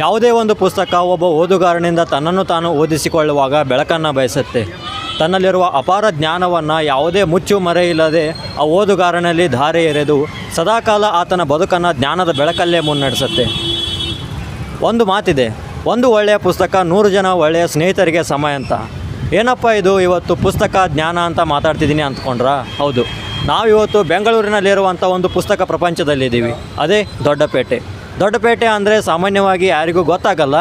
ಯಾವುದೇ ಒಂದು ಪುಸ್ತಕ ಒಬ್ಬ ಓದುಗಾರನಿಂದ ತನ್ನನ್ನು ತಾನು ಓದಿಸಿಕೊಳ್ಳುವಾಗ ಬೆಳಕನ್ನು ಬಯಸುತ್ತೆ. ತನ್ನಲ್ಲಿರುವ ಅಪಾರ ಜ್ಞಾನವನ್ನು ಯಾವುದೇ ಮುಚ್ಚು ಮರೆಯಿಲ್ಲದೆ ಆ ಓದುಗಾರನಲ್ಲಿ ಧಾರೆ ಎರೆದು ಸದಾಕಾಲ ಆತನ ಬದುಕನ್ನು ಜ್ಞಾನದ ಬೆಳಕಲ್ಲೇ ಮುನ್ನಡೆಸುತ್ತೆ. ಒಂದು ಮಾತಿದೆ, ಒಂದು ಒಳ್ಳೆಯ ಪುಸ್ತಕ ನೂರು ಜನ ಒಳ್ಳೆಯ ಸ್ನೇಹಿತರಿಗೆ ಸಮಯ ಅಂತ. ಏನಪ್ಪ ಇದು, ಇವತ್ತು ಪುಸ್ತಕ ಜ್ಞಾನ ಅಂತ ಮಾತಾಡ್ತಿದ್ದೀನಿ ಅಂದ್ಕೊಂಡ್ರಾ? ಹೌದು. ನಾವಿವತ್ತು ಬೆಂಗಳೂರಿನಲ್ಲಿರುವಂಥ ಒಂದು ಪುಸ್ತಕ ಪ್ರಪಂಚದಲ್ಲಿದ್ದೀವಿ. ಅದೇ ದೊಡ್ಡಪೇಟೆ. ದೊಡ್ಡಪೇಟೆ ಅಂದರೆ ಸಾಮಾನ್ಯವಾಗಿ ಯಾರಿಗೂ ಗೊತ್ತಾಗಲ್ಲ.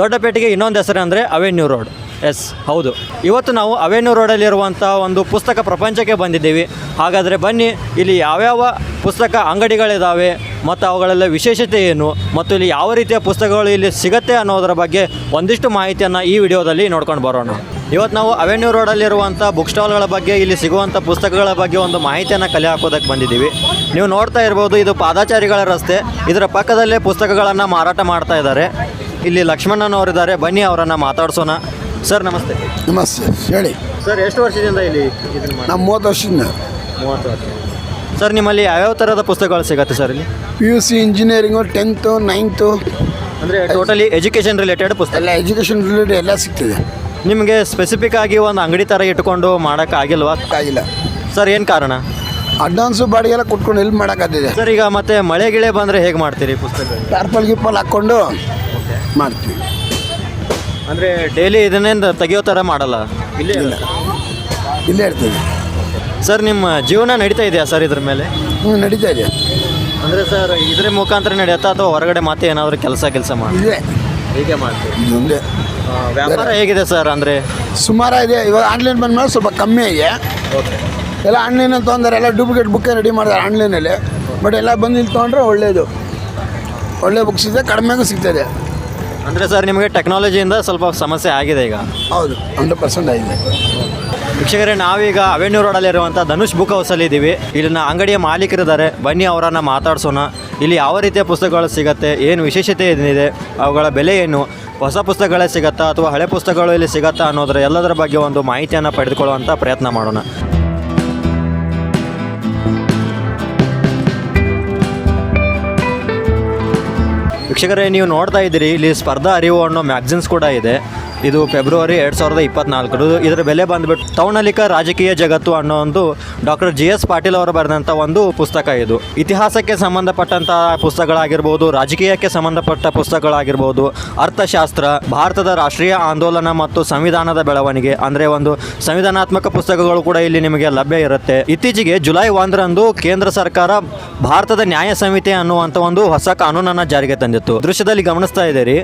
ದೊಡ್ಡಪೇಟೆಗೆ ಇನ್ನೊಂದು ಹೆಸರು ಅಂದರೆ ಅವೆನ್ಯೂ ರೋಡ್ ಎಸ್ ಹೌದು. ಇವತ್ತು ನಾವು ಅವೆನ್ಯೂ ರೋಡಲ್ಲಿರುವಂಥ ಒಂದು ಪುಸ್ತಕ ಪ್ರಪಂಚಕ್ಕೆ ಬಂದಿದ್ದೀವಿ. ಹಾಗಾದರೆ ಬನ್ನಿ, ಇಲ್ಲಿ ಯಾವ್ಯಾವ ಪುಸ್ತಕ ಅಂಗಡಿಗಳಿದ್ದಾವೆ ಮತ್ತು ಅವುಗಳೆಲ್ಲ ವಿಶೇಷತೆ ಏನು, ಮತ್ತು ಇಲ್ಲಿ ಯಾವ ರೀತಿಯ ಪುಸ್ತಕಗಳು ಇಲ್ಲಿ ಸಿಗುತ್ತೆ ಅನ್ನೋದರ ಬಗ್ಗೆ ಒಂದಿಷ್ಟು ಮಾಹಿತಿಯನ್ನು ಈ ವಿಡಿಯೋದಲ್ಲಿ ನೋಡ್ಕೊಂಡು ಬರೋಣ. ಇವತ್ತು ನಾವು ಅವೆನ್ಯೂ ರೋಡಲ್ಲಿರುವಂಥ ಬುಕ್ ಸ್ಟಾಲ್ಗಳ ಬಗ್ಗೆ ಇಲ್ಲಿ ಸಿಗುವಂಥ ಪುಸ್ತಕಗಳ ಬಗ್ಗೆ ಒಂದು ಮಾಹಿತಿಯನ್ನು ಕಲೆ ಹಾಕೋದಕ್ಕೆ ಬಂದಿದ್ದೀವಿ. ನೀವು ನೋಡ್ತಾ ಇರ್ಬೋದು ಇದು ಪಾದಾಚಾರಿಗಳ ರಸ್ತೆ. ಇದರ ಪಕ್ಕದಲ್ಲೇ ಪುಸ್ತಕಗಳನ್ನು ಮಾರಾಟ ಮಾಡ್ತಾ ಇದ್ದಾರೆ. ಇಲ್ಲಿ ಲಕ್ಷ್ಮಣ್ಣನವರಿದ್ದಾರೆ ಬನ್ನಿ ಅವರನ್ನು ಮಾತಾಡ್ಸೋಣ. ಸರ್ ನಮಸ್ತೆ. ನಮಸ್ತೆ. ಹೇಳಿ. ಸರ್ ಎಷ್ಟು ವರ್ಷದಿಂದ ಇಲ್ಲಿ ನಮ್ಮ ಮೂವತ್ತು ವರ್ಷದಿಂದ. ಮೂವತ್ತು ವರ್ಷ ಸರ್ ನಿಮ್ಮಲ್ಲಿ ಯಾವ್ಯಾವ ಥರದ ಪುಸ್ತಕಗಳು ಸಿಗುತ್ತೆ ಸರ್ ಇಲ್ಲಿ? P U C engineering tenth ninth ಅಂದರೆ ಟೋಟಲಿ ಎಜುಕೇಷನ್ ರಿಲೇಟೆಡ್ ಪುಸ್ತಕ? ಎಲ್ಲ ಎಜುಕೇಷನ್ ರಿಲೇಟೆಡ್ ಎಲ್ಲ ಸಿಗ್ತದೆ. ನಿಮಗೆ ಸ್ಪೆಸಿಫಿಕ್ ಆಗಿ ಒಂದು ಅಂಗಡಿ ಥರ ಇಟ್ಕೊಂಡು ಮಾಡೋಕ್ಕಾಗಿಲ್ವಾ ಆಗಿಲ್ಲ. ಸರ್ ಏನು ಕಾರಣ? ಅಡ್ವಾನ್ಸು ಬಾಡಿಗೆಲ್ಲ ಕೊಟ್ಕೊಂಡು ಎಲ್ಲಿ ಮಾಡೋಕ್ಕಾಗ್ತಿದೆ ಸರ್ ಈಗ ಮತ್ತೆ ಮಳೆ ಗಿಳೆ ಬಂದರೆ ಹೇಗೆ ಮಾಡ್ತೀರಿ ಪುಸ್ತಕ? ಟಾರ್ಪಲ್ ಗಿಪ್ಪಲ್ ಹಾಕ್ಕೊಂಡು ಮಾಡ್ತೀವಿ. ಅಂದರೆ ಡೈಲಿ ಇದನ್ನೇನು ತೆಗಿಯೋ ಥರ ಮಾಡಲ್ಲ? ಇಲ್ಲೇ ಇಲ್ಲ. ಇಲ್ಲೇ ಇರ್ತೀವಿ ಸರ್ ನಿಮ್ಮ ಜೀವನ ನಡೀತಾ ಇದೆಯಾ ಸರ್ ಇದ್ರ ಮೇಲೆ? ಹ್ಞೂ ನಡೀತಾ ಇದೆ. ಅಂದರೆ ಸರ್ ಇದ್ರ ಮುಖಾಂತರ ನಡೆಯುತ್ತಾ ಅಥವಾ ಹೊರಗಡೆ ಮತ್ತೆ ಏನಾದರೂ ಕೆಲಸ ಕೆಲಸ ಮಾಡಿ? ಇದೆ. ಹೀಗೆ ಮಾಡ್ತೀವಿ. ಮುಂದೆ ವ್ಯಾಪಾರ ಹೇಗಿದೆ ಸರ್ ಅಂದರೆ? ಸುಮಾರು ಇದೆ. ಇವಾಗ ಆನ್ಲೈನ್ ಬಂದ್ಮೇಲೆ ಸ್ವಲ್ಪ ಕಮ್ಮಿ ಇದೆ ಎಲ್ಲ ಆನ್ಲೈನ್ ಅಂತ ಅಂದರೆ ಎಲ್ಲ ಡೂಪ್ಲಿಕೇಟ್ ಬುಕ್ಕೇ ರೆಡಿ ಮಾಡಿದ್ದಾರೆ ಆನ್ಲೈನಲ್ಲಿ ಬಟ್ ಎಲ್ಲ ಬಂದು ಇಲ್ಲಿ ತೊಗೊಂಡ್ರೆ ಒಳ್ಳೆಯದು ಒಳ್ಳೆ ಬುಕ್ಸ್ ಇದೆ ಕಡಿಮೆಗೂ ಸಿಗ್ತದೆ. ಅಂದರೆ ಸರ್ ನಿಮಗೆ ಟೆಕ್ನಾಲಜಿಯಿಂದ ಸ್ವಲ್ಪ ಸಮಸ್ಯೆ ಆಗಿದೆ ಈಗ? ಹೌದು ಹಂಡ್ರೆಡ್ ಪರ್ಸೆಂಟ್ ಆಗಿದೆ. ವೀಕ್ಷಕರೇ ನಾವೀಗ ಅವೆನ್ಯೂ ರೋಡಲ್ಲಿರುವಂಥ ಧನುಷ್ ಬುಕ್ ಹೌಸಲ್ಲಿ ಇದ್ದೀವಿ ಇಲ್ಲಿನ ಅಂಗಡಿಯ ಮಾಲೀಕರಿದ್ದಾರೆ. ಬನ್ನಿ ಅವರನ್ನು ಮಾತಾಡ್ಸೋಣ. ಇಲ್ಲಿ ಯಾವ ರೀತಿಯ ಪುಸ್ತಕಗಳು ಸಿಗುತ್ತೆ ಏನು ವಿಶೇಷತೆ ಏನಿದೆ ಅವುಗಳ ಬೆಲೆ ಏನು ಹೊಸ ಪುಸ್ತಕಗಳೇ ಸಿಗತ್ತಾ ಅಥವಾ ಹಳೆ ಪುಸ್ತಕಗಳು ಇಲ್ಲಿ ಸಿಗತ್ತಾ ಅನ್ನೋದರ ಎಲ್ಲದರ ಬಗ್ಗೆ ಒಂದು ಮಾಹಿತಿಯನ್ನು ಪಡೆದುಕೊಳ್ಳುವಂಥ ಪ್ರಯತ್ನ ಮಾಡೋಣ. ವೀಕ್ಷಕರೇ ನೀವು ನೋಡ್ತಾ ಇದ್ದೀರಿ ಇಲ್ಲಿ ಸ್ಪರ್ಧಾ ಅರಿವು ಅನ್ನೋ ಮ್ಯಾಗ್ಝಿನ್ಸ್ ಕೂಡ ಇದೆ. ಇದು ಫೆಬ್ರವರಿ ಎರಡು ಸಾವಿರದ ಇಪ್ಪತ್ನಾಲ್ಕರು ಇದರ ಬೆಲೆ ಬಂದುಬಿಟ್ಟು ತೌಣಲಿಕ ರಾಜಕೀಯ ಜಗತ್ತು ಅನ್ನೋ ಒಂದು ಡಾಕ್ಟರ್ ಜಿ ಎಸ್ ಪಾಟೀಲ್ ಅವರು ಬರೆದಂಥ ಒಂದು ಪುಸ್ತಕ ಇದು. ಇತಿಹಾಸಕ್ಕೆ ಸಂಬಂಧಪಟ್ಟಂಥ ಪುಸ್ತಕಗಳಾಗಿರ್ಬೋದು, ರಾಜಕೀಯಕ್ಕೆ ಸಂಬಂಧಪಟ್ಟ ಪುಸ್ತಕಗಳಾಗಿರ್ಬೋದು, ಅರ್ಥಶಾಸ್ತ್ರ, ಭಾರತದ ರಾಷ್ಟ್ರೀಯ ಆಂದೋಲನ ಮತ್ತು ಸಂವಿಧಾನದ ಬೆಳವಣಿಗೆ ಅಂದರೆ ಒಂದು ಸಂವಿಧಾನಾತ್ಮಕ ಪುಸ್ತಕಗಳು ಕೂಡ ಇಲ್ಲಿ ನಿಮಗೆ ಲಭ್ಯ ಇರುತ್ತೆ. ಇತ್ತೀಚೆಗೆ ಜುಲೈ ಒಂದರಂದು ಕೇಂದ್ರ ಸರ್ಕಾರ ಭಾರತದ ನ್ಯಾಯ ಸಮಿತಿ ಅನ್ನುವಂಥ ಒಂದು ಹೊಸ ಕಾನೂನನ್ನು ಜಾರಿಗೆ ತಂದಿತ್ತು. ದೃಶ್ಯದಲ್ಲಿ ಗಮನಿಸ್ತಾ ಇದ್ದೀರಿ,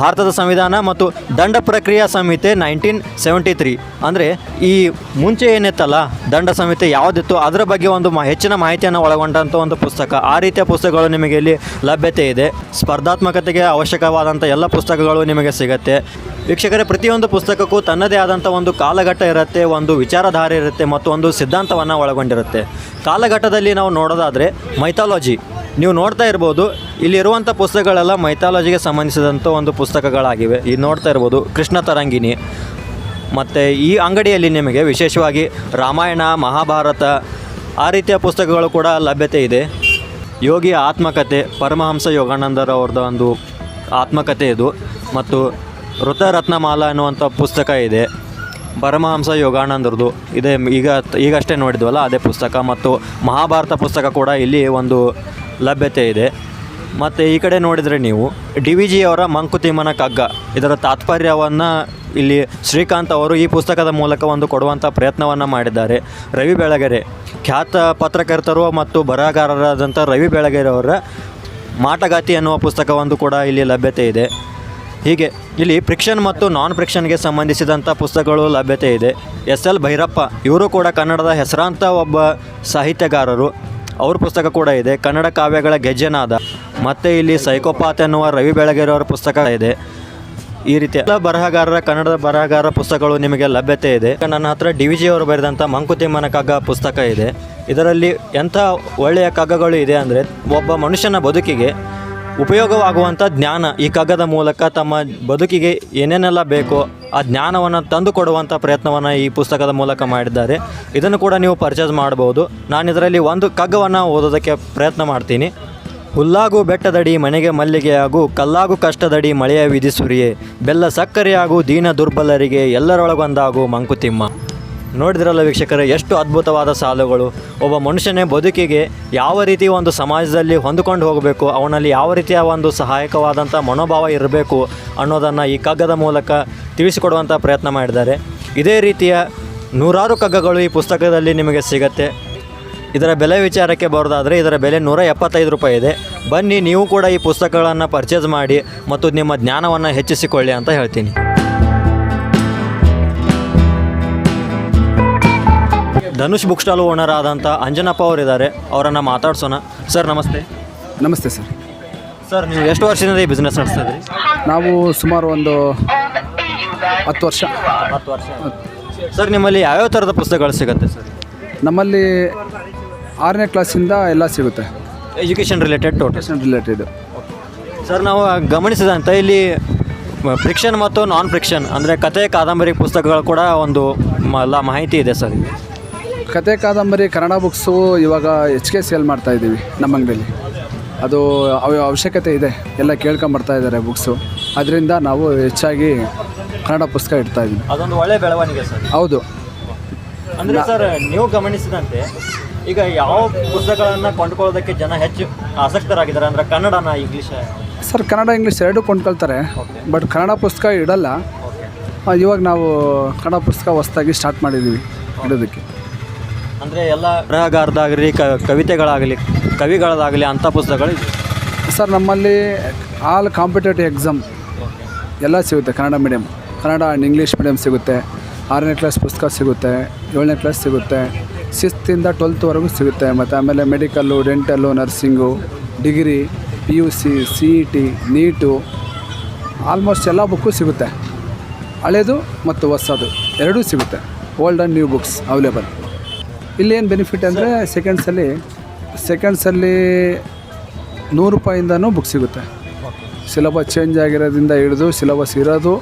ಭಾರತದ ಸಂವಿಧಾನ ಮತ್ತು ದಂಡ ಪ್ರಕ್ರಿಯಾ ಸಂಹಿತೆ ನೈನ್ಟೀನ್ ಸೆವೆಂಟಿ ತ್ರೀ ಅಂದರೆ ಈ ಮುಂಚೆ ಏನಿತ್ತಲ್ಲ, ದಂಡ ಸಂಹಿತೆ ಯಾವುದಿತ್ತು, ಅದರ ಬಗ್ಗೆ ಒಂದು ಹೆಚ್ಚಿನ ಮಾಹಿತಿಯನ್ನು ಒಳಗೊಂಡಂಥ ಒಂದು ಪುಸ್ತಕ. ಆ ರೀತಿಯ ಪುಸ್ತಕಗಳು ನಿಮಗೆ ಇಲ್ಲಿ ಲಭ್ಯತೆ ಇದೆ. ಸ್ಪರ್ಧಾತ್ಮಕತೆಗೆ ಅವಶ್ಯಕವಾದಂಥ ಎಲ್ಲ ಪುಸ್ತಕಗಳು ನಿಮಗೆ ಸಿಗುತ್ತೆ. ವೀಕ್ಷಕರೇ, ಪ್ರತಿಯೊಂದು ಪುಸ್ತಕಕ್ಕೂ ತನ್ನದೇ ಆದಂಥ ಒಂದು ಕಾಲಘಟ್ಟ ಇರುತ್ತೆ, ಒಂದು ವಿಚಾರಧಾರೆ ಇರುತ್ತೆ, ಮತ್ತು ಒಂದು ಸಿದ್ಧಾಂತವನ್ನು ಒಳಗೊಂಡಿರುತ್ತೆ. ಕಾಲಘಟ್ಟದಲ್ಲಿ ನಾವು ನೋಡೋದಾದರೆ ಮೈಥಾಲಜಿ ನೀವು ನೋಡ್ತಾ ಇರ್ಬೋದು ಇಲ್ಲಿರುವಂಥ ಪುಸ್ತಕಗಳೆಲ್ಲ ಮೈಥಾಲಜಿಗೆ ಸಂಬಂಧಿಸಿದಂಥ ಒಂದು ಪುಸ್ತಕಗಳಾಗಿವೆ. ಈ ನೋಡ್ತಾ ಇರ್ಬೋದು, ಕೃಷ್ಣ ತರಂಗಿಣಿ. ಮತ್ತು ಈ ಅಂಗಡಿಯಲ್ಲಿ ನಿಮಗೆ ವಿಶೇಷವಾಗಿ ರಾಮಾಯಣ, ಮಹಾಭಾರತ ಆ ರೀತಿಯ ಪುಸ್ತಕಗಳು ಕೂಡ ಲಭ್ಯತೆ ಇದೆ. ಯೋಗಿ ಆತ್ಮಕಥೆ ಪರಮಹಂಸ ಯೋಗಾನಂದರವ್ರದ ಒಂದು ಆತ್ಮಕಥೆ ಇದು. ಮತ್ತು ಋತರತ್ನಮಾಲ ಅನ್ನುವಂಥ ಪುಸ್ತಕ ಇದೆ. ಪರಮಹಂಸ ಯೋಗಾನಂದರದು ಇದೇ. ಈಗ, ಈಗಷ್ಟೇ ನೋಡಿದ್ವಲ್ಲ, ಅದೇ ಪುಸ್ತಕ. ಮತ್ತು ಮಹಾಭಾರತ ಪುಸ್ತಕ ಕೂಡ ಇಲ್ಲಿ ಒಂದು ಲಭ್ಯತೆ ಇದೆ. ಮತ್ತು ಈ ಕಡೆ ನೋಡಿದರೆ ನೀವು ಡಿ ವಿ ಜಿಯವರ ಮಂಕುತಿಮ್ಮನ ಕಗ್ಗ. ಇದರ ತಾತ್ಪರ್ಯವನ್ನು ಇಲ್ಲಿ ಶ್ರೀಕಾಂತ್ ಅವರು ಈ ಪುಸ್ತಕದ ಮೂಲಕ ಒಂದು ಕೊಡುವಂಥ ಪ್ರಯತ್ನವನ್ನು ಮಾಡಿದ್ದಾರೆ. ರವಿ ಬೆಳಗೆರೆ, ಖ್ಯಾತ ಪತ್ರಕರ್ತರು ಮತ್ತು ಬರಹಗಾರರಾದಂಥ ರವಿ ಬೆಳಗೆರೆ ಅವರ ಮಾಟಗಾತಿ ಅನ್ನುವ ಪುಸ್ತಕವೊಂದು ಕೂಡ ಇಲ್ಲಿ ಲಭ್ಯತೆ ಇದೆ. ಹೀಗೆ ಇಲ್ಲಿ ಫ್ರಿಕ್ಷನ್ ಮತ್ತು ನಾನ್ ಫ್ರಿಕ್ಷನ್ಗೆ ಸಂಬಂಧಿಸಿದಂಥ ಪುಸ್ತಕಗಳು ಲಭ್ಯತೆ ಇದೆ. ಎಸ್ ಎಲ್ ಭೈರಪ್ಪ, ಇವರು ಕೂಡ ಕನ್ನಡದ ಹೆಸರಾಂತ ಒಬ್ಬ ಸಾಹಿತ್ಯಗಾರರು. ಅವ್ರ ಪುಸ್ತಕ ಕೂಡ ಇದೆ. ಕನ್ನಡ ಕಾವ್ಯಗಳ ಗೆಜ್ಜೆನಾದ. ಮತ್ತು ಇಲ್ಲಿ ಸೈಕೋಪಾತ್ ಎನ್ನುವ ರವಿ ಬೆಳಗೆರೆ ಅವರ ಪುಸ್ತಕ ಇದೆ. ಈ ರೀತಿ ಎಲ್ಲ ಬರಹಗಾರರ ಕನ್ನಡದ ಬರಹಗಾರರ ಪುಸ್ತಕಗಳು ನಿಮಗೆ ಲಭ್ಯತೆ ಇದೆ. ನನ್ನ ಹತ್ರ ಡಿ ವಿ ಜಿ ಅವರು ಬರೆದಂಥ ಮಂಕುತಿಮ್ಮನ ಕಗ್ಗ ಪುಸ್ತಕ ಇದೆ. ಇದರಲ್ಲಿ ಎಂಥ ಒಳ್ಳೆಯ ಕಗ್ಗಗಳು ಇದೆ ಅಂದರೆ, ಒಬ್ಬ ಮನುಷ್ಯನ ಬದುಕಿಗೆ ಉಪಯೋಗವಾಗುವಂಥ ಜ್ಞಾನ ಈ ಕಗ್ಗದ ಮೂಲಕ ತಮ್ಮ ಬದುಕಿಗೆ ಏನೇನೆಲ್ಲ ಬೇಕೋ ಆ ಜ್ಞಾನವನ್ನು ತಂದು ಕೊಡುವಂಥ ಪ್ರಯತ್ನವನ್ನು ಈ ಪುಸ್ತಕದ ಮೂಲಕ ಮಾಡಿದ್ದಾರೆ. ಇದನ್ನು ಕೂಡ ನೀವು ಪರ್ಚೇಸ್ ಮಾಡ್ಬೋದು ನಾನು ಇದರಲ್ಲಿ ಒಂದು ಕಗ್ಗವನ್ನು ಓದೋದಕ್ಕೆ ಪ್ರಯತ್ನ ಮಾಡ್ತೀನಿ. ಹುಲ್ಲಾಗು ಬೆಟ್ಟದಡಿ ಮನೆಗೆ ಮಲ್ಲಿಗೆಯಾಗು ಕಲ್ಲಾಗು ಕಷ್ಟದಡಿ ಮಳೆಯ ವಿಧಿಸುರಿಯೇ ಬೆಲ್ಲ ಸಕ್ಕರೆಯಾಗು ದೀನ ದುರ್ಬಲರಿಗೆ ಎಲ್ಲರೊಳಗೊಂದಾಗು ಮಂಕುತಿಮ್ಮ. ನೋಡಿದ್ರಲ್ಲ ವೀಕ್ಷಕರೇ, ಎಷ್ಟು ಅದ್ಭುತವಾದ ಸಾಲುಗಳು. ಒಬ್ಬ ಮನುಷ್ಯನೇ ಬದುಕಿಗೆ ಯಾವ ರೀತಿ ಒಂದು ಸಮಾಜದಲ್ಲಿ ಹೊಂದಿಕೊಂಡು ಹೋಗಬೇಕು, ಅವನಲ್ಲಿ ಯಾವ ರೀತಿಯ ಒಂದು ಸಹಾಯಕವಾದಂಥ ಮನೋಭಾವ ಇರಬೇಕು ಅನ್ನೋದನ್ನು ಈ ಕಗ್ಗದ ಮೂಲಕ ತಿಳಿಸಿಕೊಡುವಂಥ ಪ್ರಯತ್ನ ಮಾಡಿದ್ದಾರೆ. ಇದೇ ರೀತಿಯ ನೂರಾರು ಕಗ್ಗಗಳು ಈ ಪುಸ್ತಕದಲ್ಲಿ ನಿಮಗೆ ಸಿಗತ್ತೆ. ಇದರ ಬೆಲೆ ವಿಚಾರಕ್ಕೆ ಬರೋದಾದರೆ, ಇದರ ಬೆಲೆ ನೂರ ಎಪ್ಪತ್ತೈದು ರೂಪಾಯಿ ಇದೆ. ಬನ್ನಿ, ನೀವು ಕೂಡ ಈ ಪುಸ್ತಕಗಳನ್ನು ಪರ್ಚೇಸ್ ಮಾಡಿ ಮತ್ತು ನಿಮ್ಮ ಜ್ಞಾನವನ್ನು ಹೆಚ್ಚಿಸಿಕೊಳ್ಳಿ ಅಂತ ಹೇಳ್ತೀನಿ. ಧನುಷ್ ಬುಕ್ ಸ್ಟಾಲ್ ಓನರ್ ಆದಂಥ ಅಂಜನಪ್ಪ ಅವರಿದ್ದಾರೆ. ಅವರನ್ನು ಮಾತಾಡ್ಸೋಣ. ಸರ್ ನಮಸ್ತೆ. ನಮಸ್ತೆ ಸರ್. ಸರ್ ನೀವು ಎಷ್ಟು ವರ್ಷದಿಂದ ಈ ಬಿಸ್ನೆಸ್ ನಡೆಸ್ತಾ ಇದ್ರಿ? ನಾವು ಸುಮಾರು ಒಂದು ಹತ್ತು ವರ್ಷ. ಹತ್ತು ವರ್ಷ. ಸರ್ ನಿಮ್ಮಲ್ಲಿ ಯಾವ್ಯಾವ ಥರದ ಪುಸ್ತಕಗಳು ಸಿಗುತ್ತೆ ಸರ್? ನಮ್ಮಲ್ಲಿ ಆರನೇ ಕ್ಲಾಸಿಂದ ಎಲ್ಲ ಸಿಗುತ್ತೆ. Education related total related sir ನಾವು ಗಮನಿಸಿದಂತೆ ಇಲ್ಲಿ ಫ್ರಿಕ್ಷನ್ ಮತ್ತು ನಾನ್ ಫ್ರಿಕ್ಷನ್ ಅಂದರೆ ಕತೆ ಕಾದಂಬರಿ ಪುಸ್ತಕಗಳು ಕೂಡ ಒಂದು ಮ- ಎಲ್ಲ ಮಾಹಿತಿ ಇದೆ ಸರ್ ಕತೆ ಕಾದಂಬರಿ ಕನ್ನಡ ಬುಕ್ಸು ಇವಾಗ ಹೆಚ್ಚಿಗೆ ಸೇಲ್ ಮಾಡ್ತಾ ಇದ್ದೀವಿ ನಮ್ಮ ಅಂಗಡಿಯಲ್ಲಿ ಅದು ಅವ ಅವಶ್ಯಕತೆ ಇದೆ. ಎಲ್ಲ ಕೇಳ್ಕೊಂಬರ್ತಾ ಇದ್ದಾರೆ ಬುಕ್ಸು. ಅದರಿಂದ ನಾವು ಹೆಚ್ಚಾಗಿ ಕನ್ನಡ ಪುಸ್ತಕ ಇಡ್ತಾ ಇದ್ದೀವಿ. ಅದೊಂದು ಒಳ್ಳೆ ಬೆಳವಣಿಗೆ ಸರ್. ಹೌದು. ಅಂದರೆ ಸರ್ ನೀವು ಗಮನಿಸಿದಂತೆ ಈಗ ಯಾವ ಪುಸ್ತಕಗಳನ್ನು ಕೊಂಡ್ಕೊಳ್ಳೋದಕ್ಕೆ ಜನ ಹೆಚ್ಚು ಆಸಕ್ತರಾಗಿದ್ದಾರೆ? ಅಂದರೆ ಕನ್ನಡನ ಇಂಗ್ಲೀಷ್? ಸರ್ ಕನ್ನಡ ಇಂಗ್ಲೀಷ್ ಎರಡೂ ಕೊಂಡ್ಕೊಳ್ತಾರೆ. ಬಟ್ ಕನ್ನಡ ಪುಸ್ತಕ ಇಡಲ್ಲ. ಆ, ಇವಾಗ ನಾವು ಕನ್ನಡ ಪುಸ್ತಕ ಹೊಸ್ದಾಗಿ ಸ್ಟಾರ್ಟ್ ಮಾಡಿದ್ದೀವಿ ಇಡೋದಕ್ಕೆ. ಅಂದರೆ ಎಲ್ಲ ಬರಹಗಾರದಾಗಲಿ ಕ ಕವಿತೆಗಳಾಗಲಿ ಕವಿಗಳದಾಗಲಿ ಅಂಥ ಪುಸ್ತಕಗಳು ಇದೆ. ಸರ್ ನಮ್ಮಲ್ಲಿ ಆಲ್ ಕಾಂಪಿಟೇಟಿವ್ ಎಕ್ಸಾಮ್ ಎಲ್ಲ ಸಿಗುತ್ತೆ Kannada medium Kannada and English medium ಸಿಗುತ್ತೆ. ಆರನೇ ಕ್ಲಾಸ್ ಪುಸ್ತಕ ಸಿಗುತ್ತೆ ಏಳನೇ ಕ್ಲಾಸ್ ಸಿಗುತ್ತೆ ಸಿಕ್ಸ್ತಿಂದ ಟ್ವೆಲ್ತ್ವರೆಗೂ ಸಿಗುತ್ತೆ. ಮತ್ತು ಆಮೇಲೆ medical dental nursing degree P U C C E T NEET almost ಎಲ್ಲ ಬುಕ್ಕು ಸಿಗುತ್ತೆ. ಹಳೇದು ಮತ್ತು ಹೊಸದು ಎರಡೂ ಸಿಗುತ್ತೆ. Old and new books available ಇಲ್ಲಿ ಏನು ಬೆನಿಫಿಟ್ ಅಂದರೆ ಸೆಕೆಂಡ್ಸಲ್ಲಿ ಸೆಕೆಂಡ್ಸಲ್ಲಿ ನೂರು ರೂಪಾಯಿಂದನೂ ಬುಕ್ ಸಿಗುತ್ತೆ. ಸಿಲಬಸ್ ಚೇಂಜ್ ಆಗಿರೋದ್ರಿಂದ ಹಿಡಿದು ಸಿಲಬಸ್ ಇರೋದು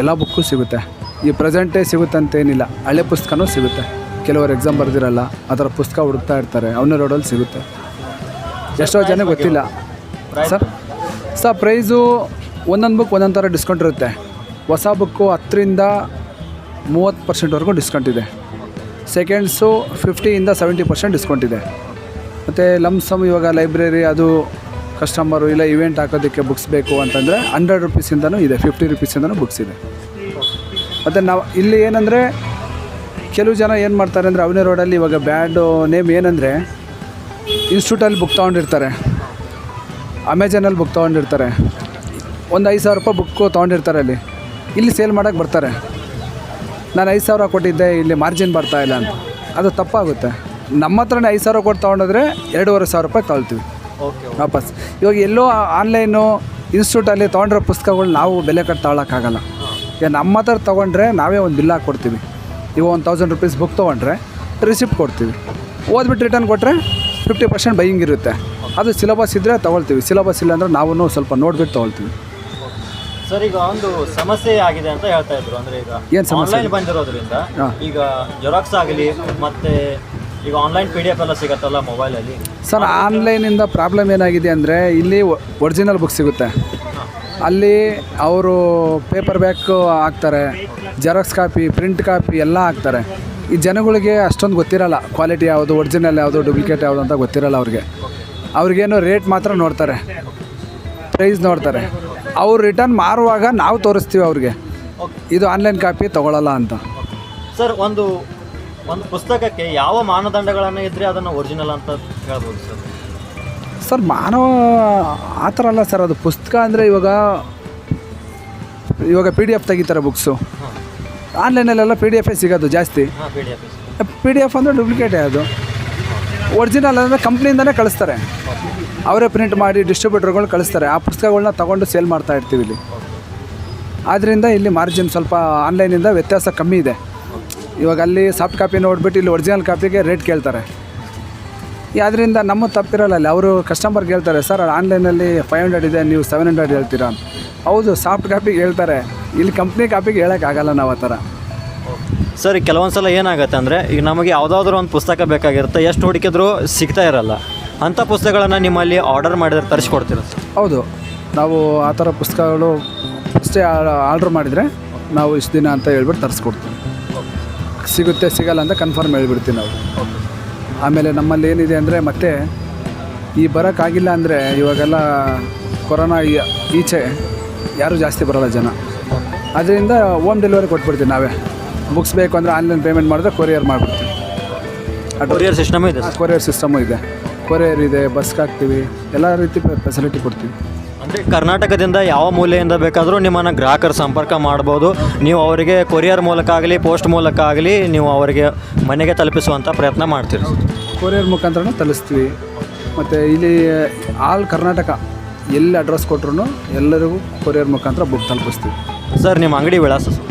ಎಲ್ಲ ಬುಕ್ಕು ಸಿಗುತ್ತೆ. ಈ ಪ್ರೆಸೆಂಟೇ ಸಿಗುತ್ತೆ ಅಂತೇನಿಲ್ಲ ಹಳೆ ಪುಸ್ತಕನೂ ಸಿಗುತ್ತೆ. ಕೆಲವರು ಎಕ್ಸಾಮ್ ಬರೆದಿರಲ್ಲ ಅದರ ಪುಸ್ತಕ ಹುಡುಕ್ತಾ ಇರ್ತಾರೆ ಅವನ್ನ ರೋಡಲ್ಲಿ ಸಿಗುತ್ತೆ. ಎಷ್ಟೋ ಜನ ಗೊತ್ತಿಲ್ಲ. ಸರ್ ಸರ್ ಪ್ರೈಸು ಒಂದೊಂದು ಬುಕ್ ಒಂದೊಂದು ಥರ ಡಿಸ್ಕೌಂಟ್ ಇರುತ್ತೆ. ಹೊಸ ಬುಕ್ಕು ಹತ್ತರಿಂದ ಮೂವತ್ತು ಪರ್ಸೆಂಟ್ವರೆಗೂ ಡಿಸ್ಕೌಂಟ್ ಇದೆ. ಸೆಕೆಂಡ್ಸು ಫಿಫ್ಟಿಯಿಂದ ಸೆವೆಂಟಿ ಪರ್ಸೆಂಟ್ ಡಿಸ್ಕೌಂಟ್ ಇದೆ. ಮತ್ತು ಲಮ್ಸಮ್ ಇವಾಗ ಲೈಬ್ರರಿ ಅದು ಕಸ್ಟಮರು ಇಲ್ಲ ಇವೆಂಟ್ ಹಾಕೋದಕ್ಕೆ ಬುಕ್ಸ್ ಬೇಕು ಅಂತಂದರೆ ಹಂಡ್ರೆಡ್ ರುಪೀಸಿಂದನೂ ಇದೆ ಫಿಫ್ಟಿ ರುಪೀಸಿಂದನೂ ಬುಕ್ಸ್ ಇದೆ. ಮತ್ತು ನಾವು ಇಲ್ಲಿ ಏನಂದರೆ ಕೆಲವು ಜನ ಏನು ಮಾಡ್ತಾರೆ ಅಂದರೆ ಅವನೇ ರೋಡಲ್ಲಿ ಇವಾಗ ಬ್ಯಾಡು ನೇಮ್ ಏನಂದರೆ ಇನ್ಸ್ಟಿಟ್ಯೂಟಲ್ಲಿ ಬುಕ್ ತೊಗೊಂಡಿರ್ತಾರೆ. ಅಮೆಝಾನಲ್ಲಿ ಬುಕ್ ತೊಗೊಂಡಿರ್ತಾರೆ. ಒಂದು ಐದು ಸಾವಿರ ರೂಪಾಯಿ ಬುಕ್ಕು ತೊಗೊಂಡಿರ್ತಾರೆ ಅಲ್ಲಿ. ಇಲ್ಲಿ ಸೇಲ್ ಮಾಡೋಕ್ಕೆ ಬರ್ತಾರೆ. ನಾನು ಐದು ಸಾವಿರ ಕೊಟ್ಟಿದ್ದೆ ಇಲ್ಲಿ ಮಾರ್ಜಿನ್ ಬರ್ತಾ ಇಲ್ಲ ಅಂತ. ಅದು ತಪ್ಪಾಗುತ್ತೆ. ನಮ್ಮ ಹತ್ರನೇ ಐದು ಸಾವಿರ ಕೊಟ್ಟು ತೊಗೊಂಡಿದ್ರೆ ಎರಡೂವರೆ ಸಾವಿರ ರೂಪಾಯಿ ತೊಗೊಳ್ತೀವಿ ಓಕೆ ವಾಪಸ್. ಇವಾಗ ಎಲ್ಲೋ ಆನ್ಲೈನು ಇನ್ಸ್ಟಿಟ್ಯೂಟಲ್ಲಿ ತೊಗೊಂಡಿರೋ ಪುಸ್ತಕಗಳು ನಾವು ಬೆಲೆ ಕಟ್ಟು ತಗೊಳಕ್ಕಾಗಲ್ಲ ಈಗ ನಮ್ಮ ಹತ್ರ ತೊಗೊಂಡ್ರೆ ನಾವೇ ಒಂದು ಬಿಲ್ ಕೊಡ್ತೀವಿ ಇವಾಗ ಒಂದು ತೌಸಂಡ್ ರುಪೀಸ್ ಬುಕ್ ತೊಗೊಂಡ್ರೆ ರಿಸಿಪ್ಟ್ ಕೊಡ್ತೀವಿ. ಓದ್ಬಿಟ್ಟು ರಿಟರ್ನ್ ಕೊಟ್ಟರೆ ಫಿಫ್ಟಿ ಪರ್ಸೆಂಟ್ ಬೈಯಿಂಗ್ ಇರುತ್ತೆ. ಅದು ಸಿಲಬಸ್ ಇದ್ದರೆ ತೊಗೊಳ್ತೀವಿ. ಸಿಲಬಸ್ ಇಲ್ಲ ಅಂದರೆ ನಾವು ಸ್ವಲ್ಪ ನೋಡ್ಬಿಟ್ಟು ತೊಗೊಳ್ತೀವಿ. ಸರ್ ಈಗ ಒಂದು ಸಮಸ್ಯೆ ಆಗಿದೆ ಅಂತ ಹೇಳ್ತಾ ಇದ್ರು. ಅಂದ್ರೆ ಈಗ ಏನ್ ಸಮಸ್ಯೆ? ಆನ್ಲೈನ್ ಬಂದಿರೋದ್ರಿಂದ ಹಾ. ಈಗ ಜೆರಾಕ್ಸ್ ಆಗಲಿ ಮತ್ತೆ ಈಗ ಆನ್ಲೈನ್ ಪಿ ಡಿ ಎಫ್ ಎಲ್ಲ ಸಿಗತ್ತಲ್ಲ ಮೊಬೈಲಲ್ಲಿ ಸರ್ ಆನ್ಲೈನಿಂದ ಪ್ರಾಬ್ಲಮ್ ಏನಾಗಿದೆ ಅಂದರೆ ಇಲ್ಲಿ ಒರಿಜಿನಲ್ ಬುಕ್ ಸಿಗುತ್ತೆ. ಅಲ್ಲಿ ಅವರು ಪೇಪರ್ ಬ್ಯಾಕ್ ಹಾಕ್ತಾರೆ ಜೆರಾಕ್ಸ್ ಕಾಪಿ ಪ್ರಿಂಟ್ ಕಾಪಿ ಎಲ್ಲ ಹಾಕ್ತಾರೆ. ಈ ಜನಗಳಿಗೆ ಅಷ್ಟೊಂದು ಗೊತ್ತಿರಲ್ಲ ಕ್ವಾಲಿಟಿ ಯಾವುದು ಒರಿಜಿನಲ್ ಯಾವುದು ಡೂಪ್ಲಿಕೇಟ್ ಯಾವುದು ಅಂತ ಗೊತ್ತಿರಲ್ಲ ಅವ್ರಿಗೆ. ಅವ್ರಿಗೇನು ರೇಟ್ ಮಾತ್ರ ನೋಡ್ತಾರೆ. ಪ್ರೈಸ್ ನೋಡ್ತಾರೆ. ಅವ್ರು ರಿಟರ್ನ್ ಮಾರುವಾಗ ನಾವು ತೋರಿಸ್ತೀವಿ ಅವ್ರಿಗೆ. ಇದು ಆನ್ಲೈನ್ ಕಾಪಿ ತೊಗೊಳಲ್ಲ ಅಂತ. ಸರ್ ಒಂದು ಒಂದು ಪುಸ್ತಕಕ್ಕೆ ಯಾವ ಮಾನದಂಡಗಳನ್ನು ಇದ್ರೆ ಅದನ್ನು ಒರಿಜಿನಲ್ ಅಂತ ಹೇಳ್ಬೋದು ಸರ್ ಸರ್ ಮಾನವ ಆ ಥರ ಅಲ್ಲ ಸರ್ ಅದು ಪುಸ್ತಕ ಅಂದರೆ ಇವಾಗ ಇವಾಗ ಪಿ ಡಿ ಎಫ್ ತೆಗಿತಾರೆ ಬುಕ್ಸು ಆನ್ಲೈನಲ್ಲೆಲ್ಲ ಪಿ ಡಿ ಎಫೇ ಸಿಗೋದು ಜಾಸ್ತಿ. ಪಿ ಡಿ ಎಫ್ ಅಂದರೆ ಡೂಪ್ಲಿಕೇಟೇ ಅದು. ಒರಿಜಿನಲ್ ಅಂದರೆ ಕಂಪ್ನಿಯಿಂದನೇ ಕಳಿಸ್ತಾರೆ. ಅವರೇ ಪ್ರಿಂಟ್ ಮಾಡಿ ಡಿಸ್ಟ್ರಿಬ್ಯೂಟರ್ಗಳು ಕಳಿಸ್ತಾರೆ. ಆ ಪುಸ್ತಕಗಳನ್ನ ತೊಗೊಂಡು ಸೇಲ್ ಮಾಡ್ತಾ ಇರ್ತೀವಿ ಇಲ್ಲಿ. ಆದ್ದರಿಂದ ಇಲ್ಲಿ ಮಾರ್ಜಿನ್ ಸ್ವಲ್ಪ ಆನ್ಲೈನಿಂದ ವ್ಯತ್ಯಾಸ ಕಮ್ಮಿ ಇದೆ. ಇವಾಗ ಅಲ್ಲಿ ಸಾಫ್ಟ್ ಕಾಪಿ ನೋಡಿಬಿಟ್ಟು ಇಲ್ಲಿ ಒರಿಜಿನಲ್ ಕಾಪಿಗೆ ರೇಟ್ ಕೇಳ್ತಾರೆ. ಆದ್ದರಿಂದ ನಮ್ಮ ತಪ್ಪಿರಲ್ಲ ಅಲ್ಲಿ. ಅವರು ಕಸ್ಟಮರ್ಗೆ ಹೇಳ್ತಾರೆ ಸರ್ ಆನ್ಲೈನಲ್ಲಿ ಫೈವ್ ಹಂಡ್ರೆಡ್ ಇದೆ, ನೀವು ಸೆವೆನ್ ಹಂಡ್ರೆಡ್ ಹೇಳ್ತೀರಾ? ಹೌದು ಸಾಫ್ಟ್ ಕಾಪಿಗೆ ಹೇಳ್ತಾರೆ. ಇಲ್ಲಿ ಕಂಪ್ನಿ ಕಾಪಿಗೆ ಹೇಳೋಕ್ಕಾಗಲ್ಲ ನಾವು ಆ ಥರ. ಸರ್ ಕೆಲವೊಂದು ಸಲ ಏನಾಗುತ್ತೆ ಅಂದರೆ, ಈಗ ನಮಗೆ ಯಾವುದಾದ್ರೂ ಒಂದು ಪುಸ್ತಕ ಬೇಕಾಗಿರುತ್ತೆ, ಎಷ್ಟು ಹುಡುಕಿದ್ರೂ ಸಿಗ್ತಾ ಇರಲ್ಲ. ಅಂಥ ಪುಸ್ತಕಗಳನ್ನು ನಿಮ್ಮಲ್ಲಿ ಆರ್ಡರ್ ಮಾಡಿದ್ರೆ ತರಿಸ್ಕೊಡ್ತೀರ ಸರ್? ಹೌದು. ನಾವು ಆ ಥರ ಪುಸ್ತಕಗಳು ಅಷ್ಟೇ ಆರ್ಡ್ರ್ ಮಾಡಿದರೆ ನಾವು ಇಷ್ಟು ದಿನ ಅಂತ ಹೇಳ್ಬಿಟ್ಟು ತರಿಸ್ಕೊಡ್ತೀವಿ. ಸಿಗುತ್ತೆ, ಸಿಗಲ್ಲ ಅಂತ ಕನ್ಫರ್ಮ್ ಹೇಳ್ಬಿಡ್ತೀವಿ ನಾವು. ಆಮೇಲೆ ನಮ್ಮಲ್ಲಿ ಏನಿದೆ ಅಂದರೆ, ಮತ್ತೆ ಈ ಬರೋಕ್ಕಾಗಿಲ್ಲ ಅಂದರೆ ಇವಾಗೆಲ್ಲ ಕೊರೋನಾ ಈಚೆ ಯಾರೂ ಜಾಸ್ತಿ ಬರೋಲ್ಲ ಜನ. ಅದರಿಂದ ಹೋಮ್ ಡೆಲಿವರಿ ಕೊಟ್ಬಿಡ್ತೀವಿ ನಾವೇ. ಬುಕ್ಸ್ ಬೇಕು ಅಂದರೆ ಆನ್ಲೈನ್ ಪೇಮೆಂಟ್ ಮಾಡಿದ್ರೆ ಕೊರಿಯರ್ ಮಾಡಿಬಿಡ್ತೀವಿ. ಕೊರಿಯರ್ ಸಿಸ್ಟಮ್ ಇದೆ ಕೊರಿಯರ್ ಸಿಸ್ಟಮು ಇದೆ. ಕೊರಿಯರ್ ಇದೆ ಬಸ್ಗೆ ಹಾಕ್ತೀವಿ ಎಲ್ಲ ರೀತಿ ಫೆಸಿಲಿಟಿ ಕೊಡ್ತೀವಿ. ಅಂದರೆ ಕರ್ನಾಟಕದಿಂದ ಯಾವ ಮೂಲೆಯಿಂದ ಬೇಕಾದರೂ ನಿಮ್ಮನ್ನು ಗ್ರಾಹಕರ ಸಂಪರ್ಕ ಮಾಡ್ಬೋದು. ನೀವು ಅವರಿಗೆ ಕೊರಿಯರ್ ಮೂಲಕ ಆಗಲಿ ಪೋಸ್ಟ್ ಮೂಲಕ ಆಗಲಿ ನೀವು ಅವರಿಗೆ ಮನೆಗೆ ತಲುಪಿಸುವಂಥ ಪ್ರಯತ್ನ ಮಾಡ್ತೀರಿ ಕೊರಿಯರ್ ಮುಖಾಂತರ ತಲುಪಿಸ್ತೀವಿ ಮತ್ತು ಇಲ್ಲಿ ಆಲ್ ಕರ್ನಾಟಕ ಎಲ್ಲಿ ಅಡ್ರೆಸ್ ಕೊಟ್ರು ಎಲ್ಲರಿಗೂ ಕೊರಿಯರ್ ಮುಖಾಂತರ ಬುಕ್ ತಲುಪಿಸ್ತೀವಿ. ಸರ್ ನಿಮ್ಮ ಅಂಗಡಿ ವಿಳಾಸ sir.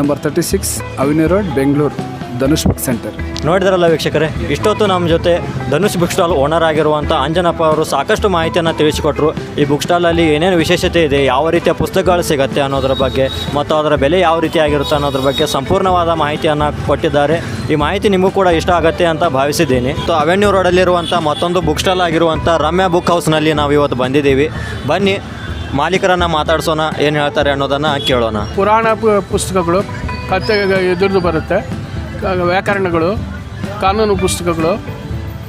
Number thirty six avenue road, Bengaluru, Dhanush book centre. ನೋಡಿದ್ರಲ್ಲ ವೀಕ್ಷಕರೇ, ಇಷ್ಟೊತ್ತು ನಮ್ಮ ಜೊತೆ ಧನುಷ್ ಬುಕ್ ಸ್ಟಾಲ್ ಓನರ್ ಆಗಿರುವಂಥ ಅಂಜನಪ್ಪ ಅವರು ಸಾಕಷ್ಟು ಮಾಹಿತಿಯನ್ನು ತಿಳಿಸಿಕೊಟ್ರು. ಈ ಬುಕ್ ಸ್ಟಾಲಲ್ಲಿ ಏನೇನು ವಿಶೇಷತೆ ಇದೆ, ಯಾವ ರೀತಿಯ ಪುಸ್ತಕಗಳು ಸಿಗುತ್ತೆ ಅನ್ನೋದ್ರ ಬಗ್ಗೆ, ಮತ್ತು ಅದರ ಬೆಲೆ ಯಾವ ರೀತಿ ಆಗಿರುತ್ತೆ ಅನ್ನೋದ್ರ ಬಗ್ಗೆ ಸಂಪೂರ್ಣವಾದ ಮಾಹಿತಿಯನ್ನು ಕೊಟ್ಟಿದ್ದಾರೆ. ಈ ಮಾಹಿತಿ ನಿಮಗೂ ಕೂಡ ಇಷ್ಟ ಆಗುತ್ತೆ ಅಂತ ಭಾವಿಸಿದ್ದೀನಿ. ಸೊ ಅವೆನ್ಯೂ ರೋಡಲ್ಲಿರುವಂಥ ಮತ್ತೊಂದು ಬುಕ್ ಸ್ಟಾಲ್ ಆಗಿರುವಂಥ ರಮ್ಯಾ ಬುಕ್ ಹೌಸ್ನಲ್ಲಿ ನಾವು ಇವತ್ತು ಬಂದಿದ್ದೀವಿ. ಬನ್ನಿ ಮಾಲೀಕರನ್ನು ಮಾತಾಡ್ಸೋಣ, ಏನು ಹೇಳ್ತಾರೆ ಅನ್ನೋದನ್ನು ಕೇಳೋಣ. ಪುರಾಣ ಪುಸ್ತಕಗಳು ಕತೆ ಇದ್ರದ್ದು ಬರುತ್ತೆ. ವ್ಯಾಕರಣಗಳು, ಕಾನೂನು ಪುಸ್ತಕಗಳು.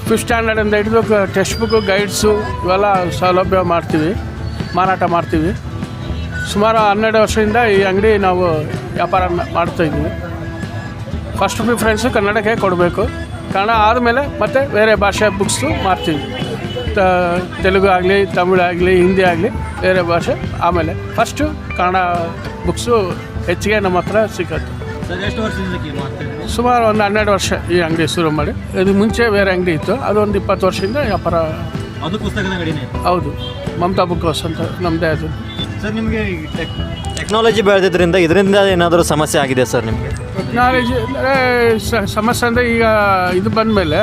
ಫಿಫ್ತ್ ಸ್ಟ್ಯಾಂಡರ್ಡಿಂದ ಹಿಡಿದು ಟೆಕ್ಸ್ಟ್ ಬುಕ್ಕು ಗೈಡ್ಸು ಇವೆಲ್ಲ ಸೌಲಭ್ಯ ಮಾಡ್ತೀವಿ, ಮಾರಾಟ ಮಾಡ್ತೀವಿ. ಸುಮಾರು ಹನ್ನೆರಡು ವರ್ಷದಿಂದ ಈ ಅಂಗಡಿ ನಾವು ವ್ಯಾಪಾರ ಮಾಡ್ತಾ ಇದ್ದೀವಿ. ಫಸ್ಟ್ ಪ್ರಿಫರೆನ್ಸು ಕನ್ನಡಕ್ಕೆ ಕೊಡಬೇಕು. ಕನ್ನಡ ಆದಮೇಲೆ ಮತ್ತೆ ಬೇರೆ ಭಾಷೆ ಬುಕ್ಸು ಮಾರ್ತೀವಿ ತ ತೆಲುಗು ಆಗಲಿ ತಮಿಳು ಆಗಲಿ ಹಿಂದಿ ಆಗಲಿ ಬೇರೆ ಭಾಷೆ ಆಮೇಲೆ ಫಸ್ಟು ಕನ್ನಡ ಬುಕ್ಸು ಹೆಚ್ಚಿಗೆ ನಮ್ಮ ಹತ್ರ ಸಿಕ್ಕತ್ತೆ ಸುಮಾರು ಒಂದು ಹನ್ನೆರಡು ವರ್ಷ ಈ ಅಂಗಡಿ ಶುರು ಮಾಡಿ. ಇದು ಮುಂಚೆ ಬೇರೆ ಅಂಗಡಿ ಇತ್ತು. ಅದು ಒಂದು ಇಪ್ಪತ್ತು ವರ್ಷದಿಂದ ವ್ಯಾಪಾರ ಅದು ಪುಸ್ತಕದ ಅಂಗಡಿನೇ? ಹೌದು. ಮಮತಾ ಬುಕ್ ಹೌಸ್ ಅಂತ ನಮ್ಮದೇ ಅದು. ಸರ್ ನಿಮಗೆ ಟೆಕ್ನಾಲಜಿ ಬೆಳೆದಿದ್ದರಿಂದ ಇದರಿಂದ ಏನಾದರೂ ಸಮಸ್ಯೆ ಆಗಿದೆ ಸರ್ ನಿಮಗೆ? ಟೆಕ್ನಾಲಜಿ ಅಂದರೆ ಸಮಸ್ಯೆ ಅಂದರೆ ಈಗ ಇದು ಬಂದಮೇಲೆ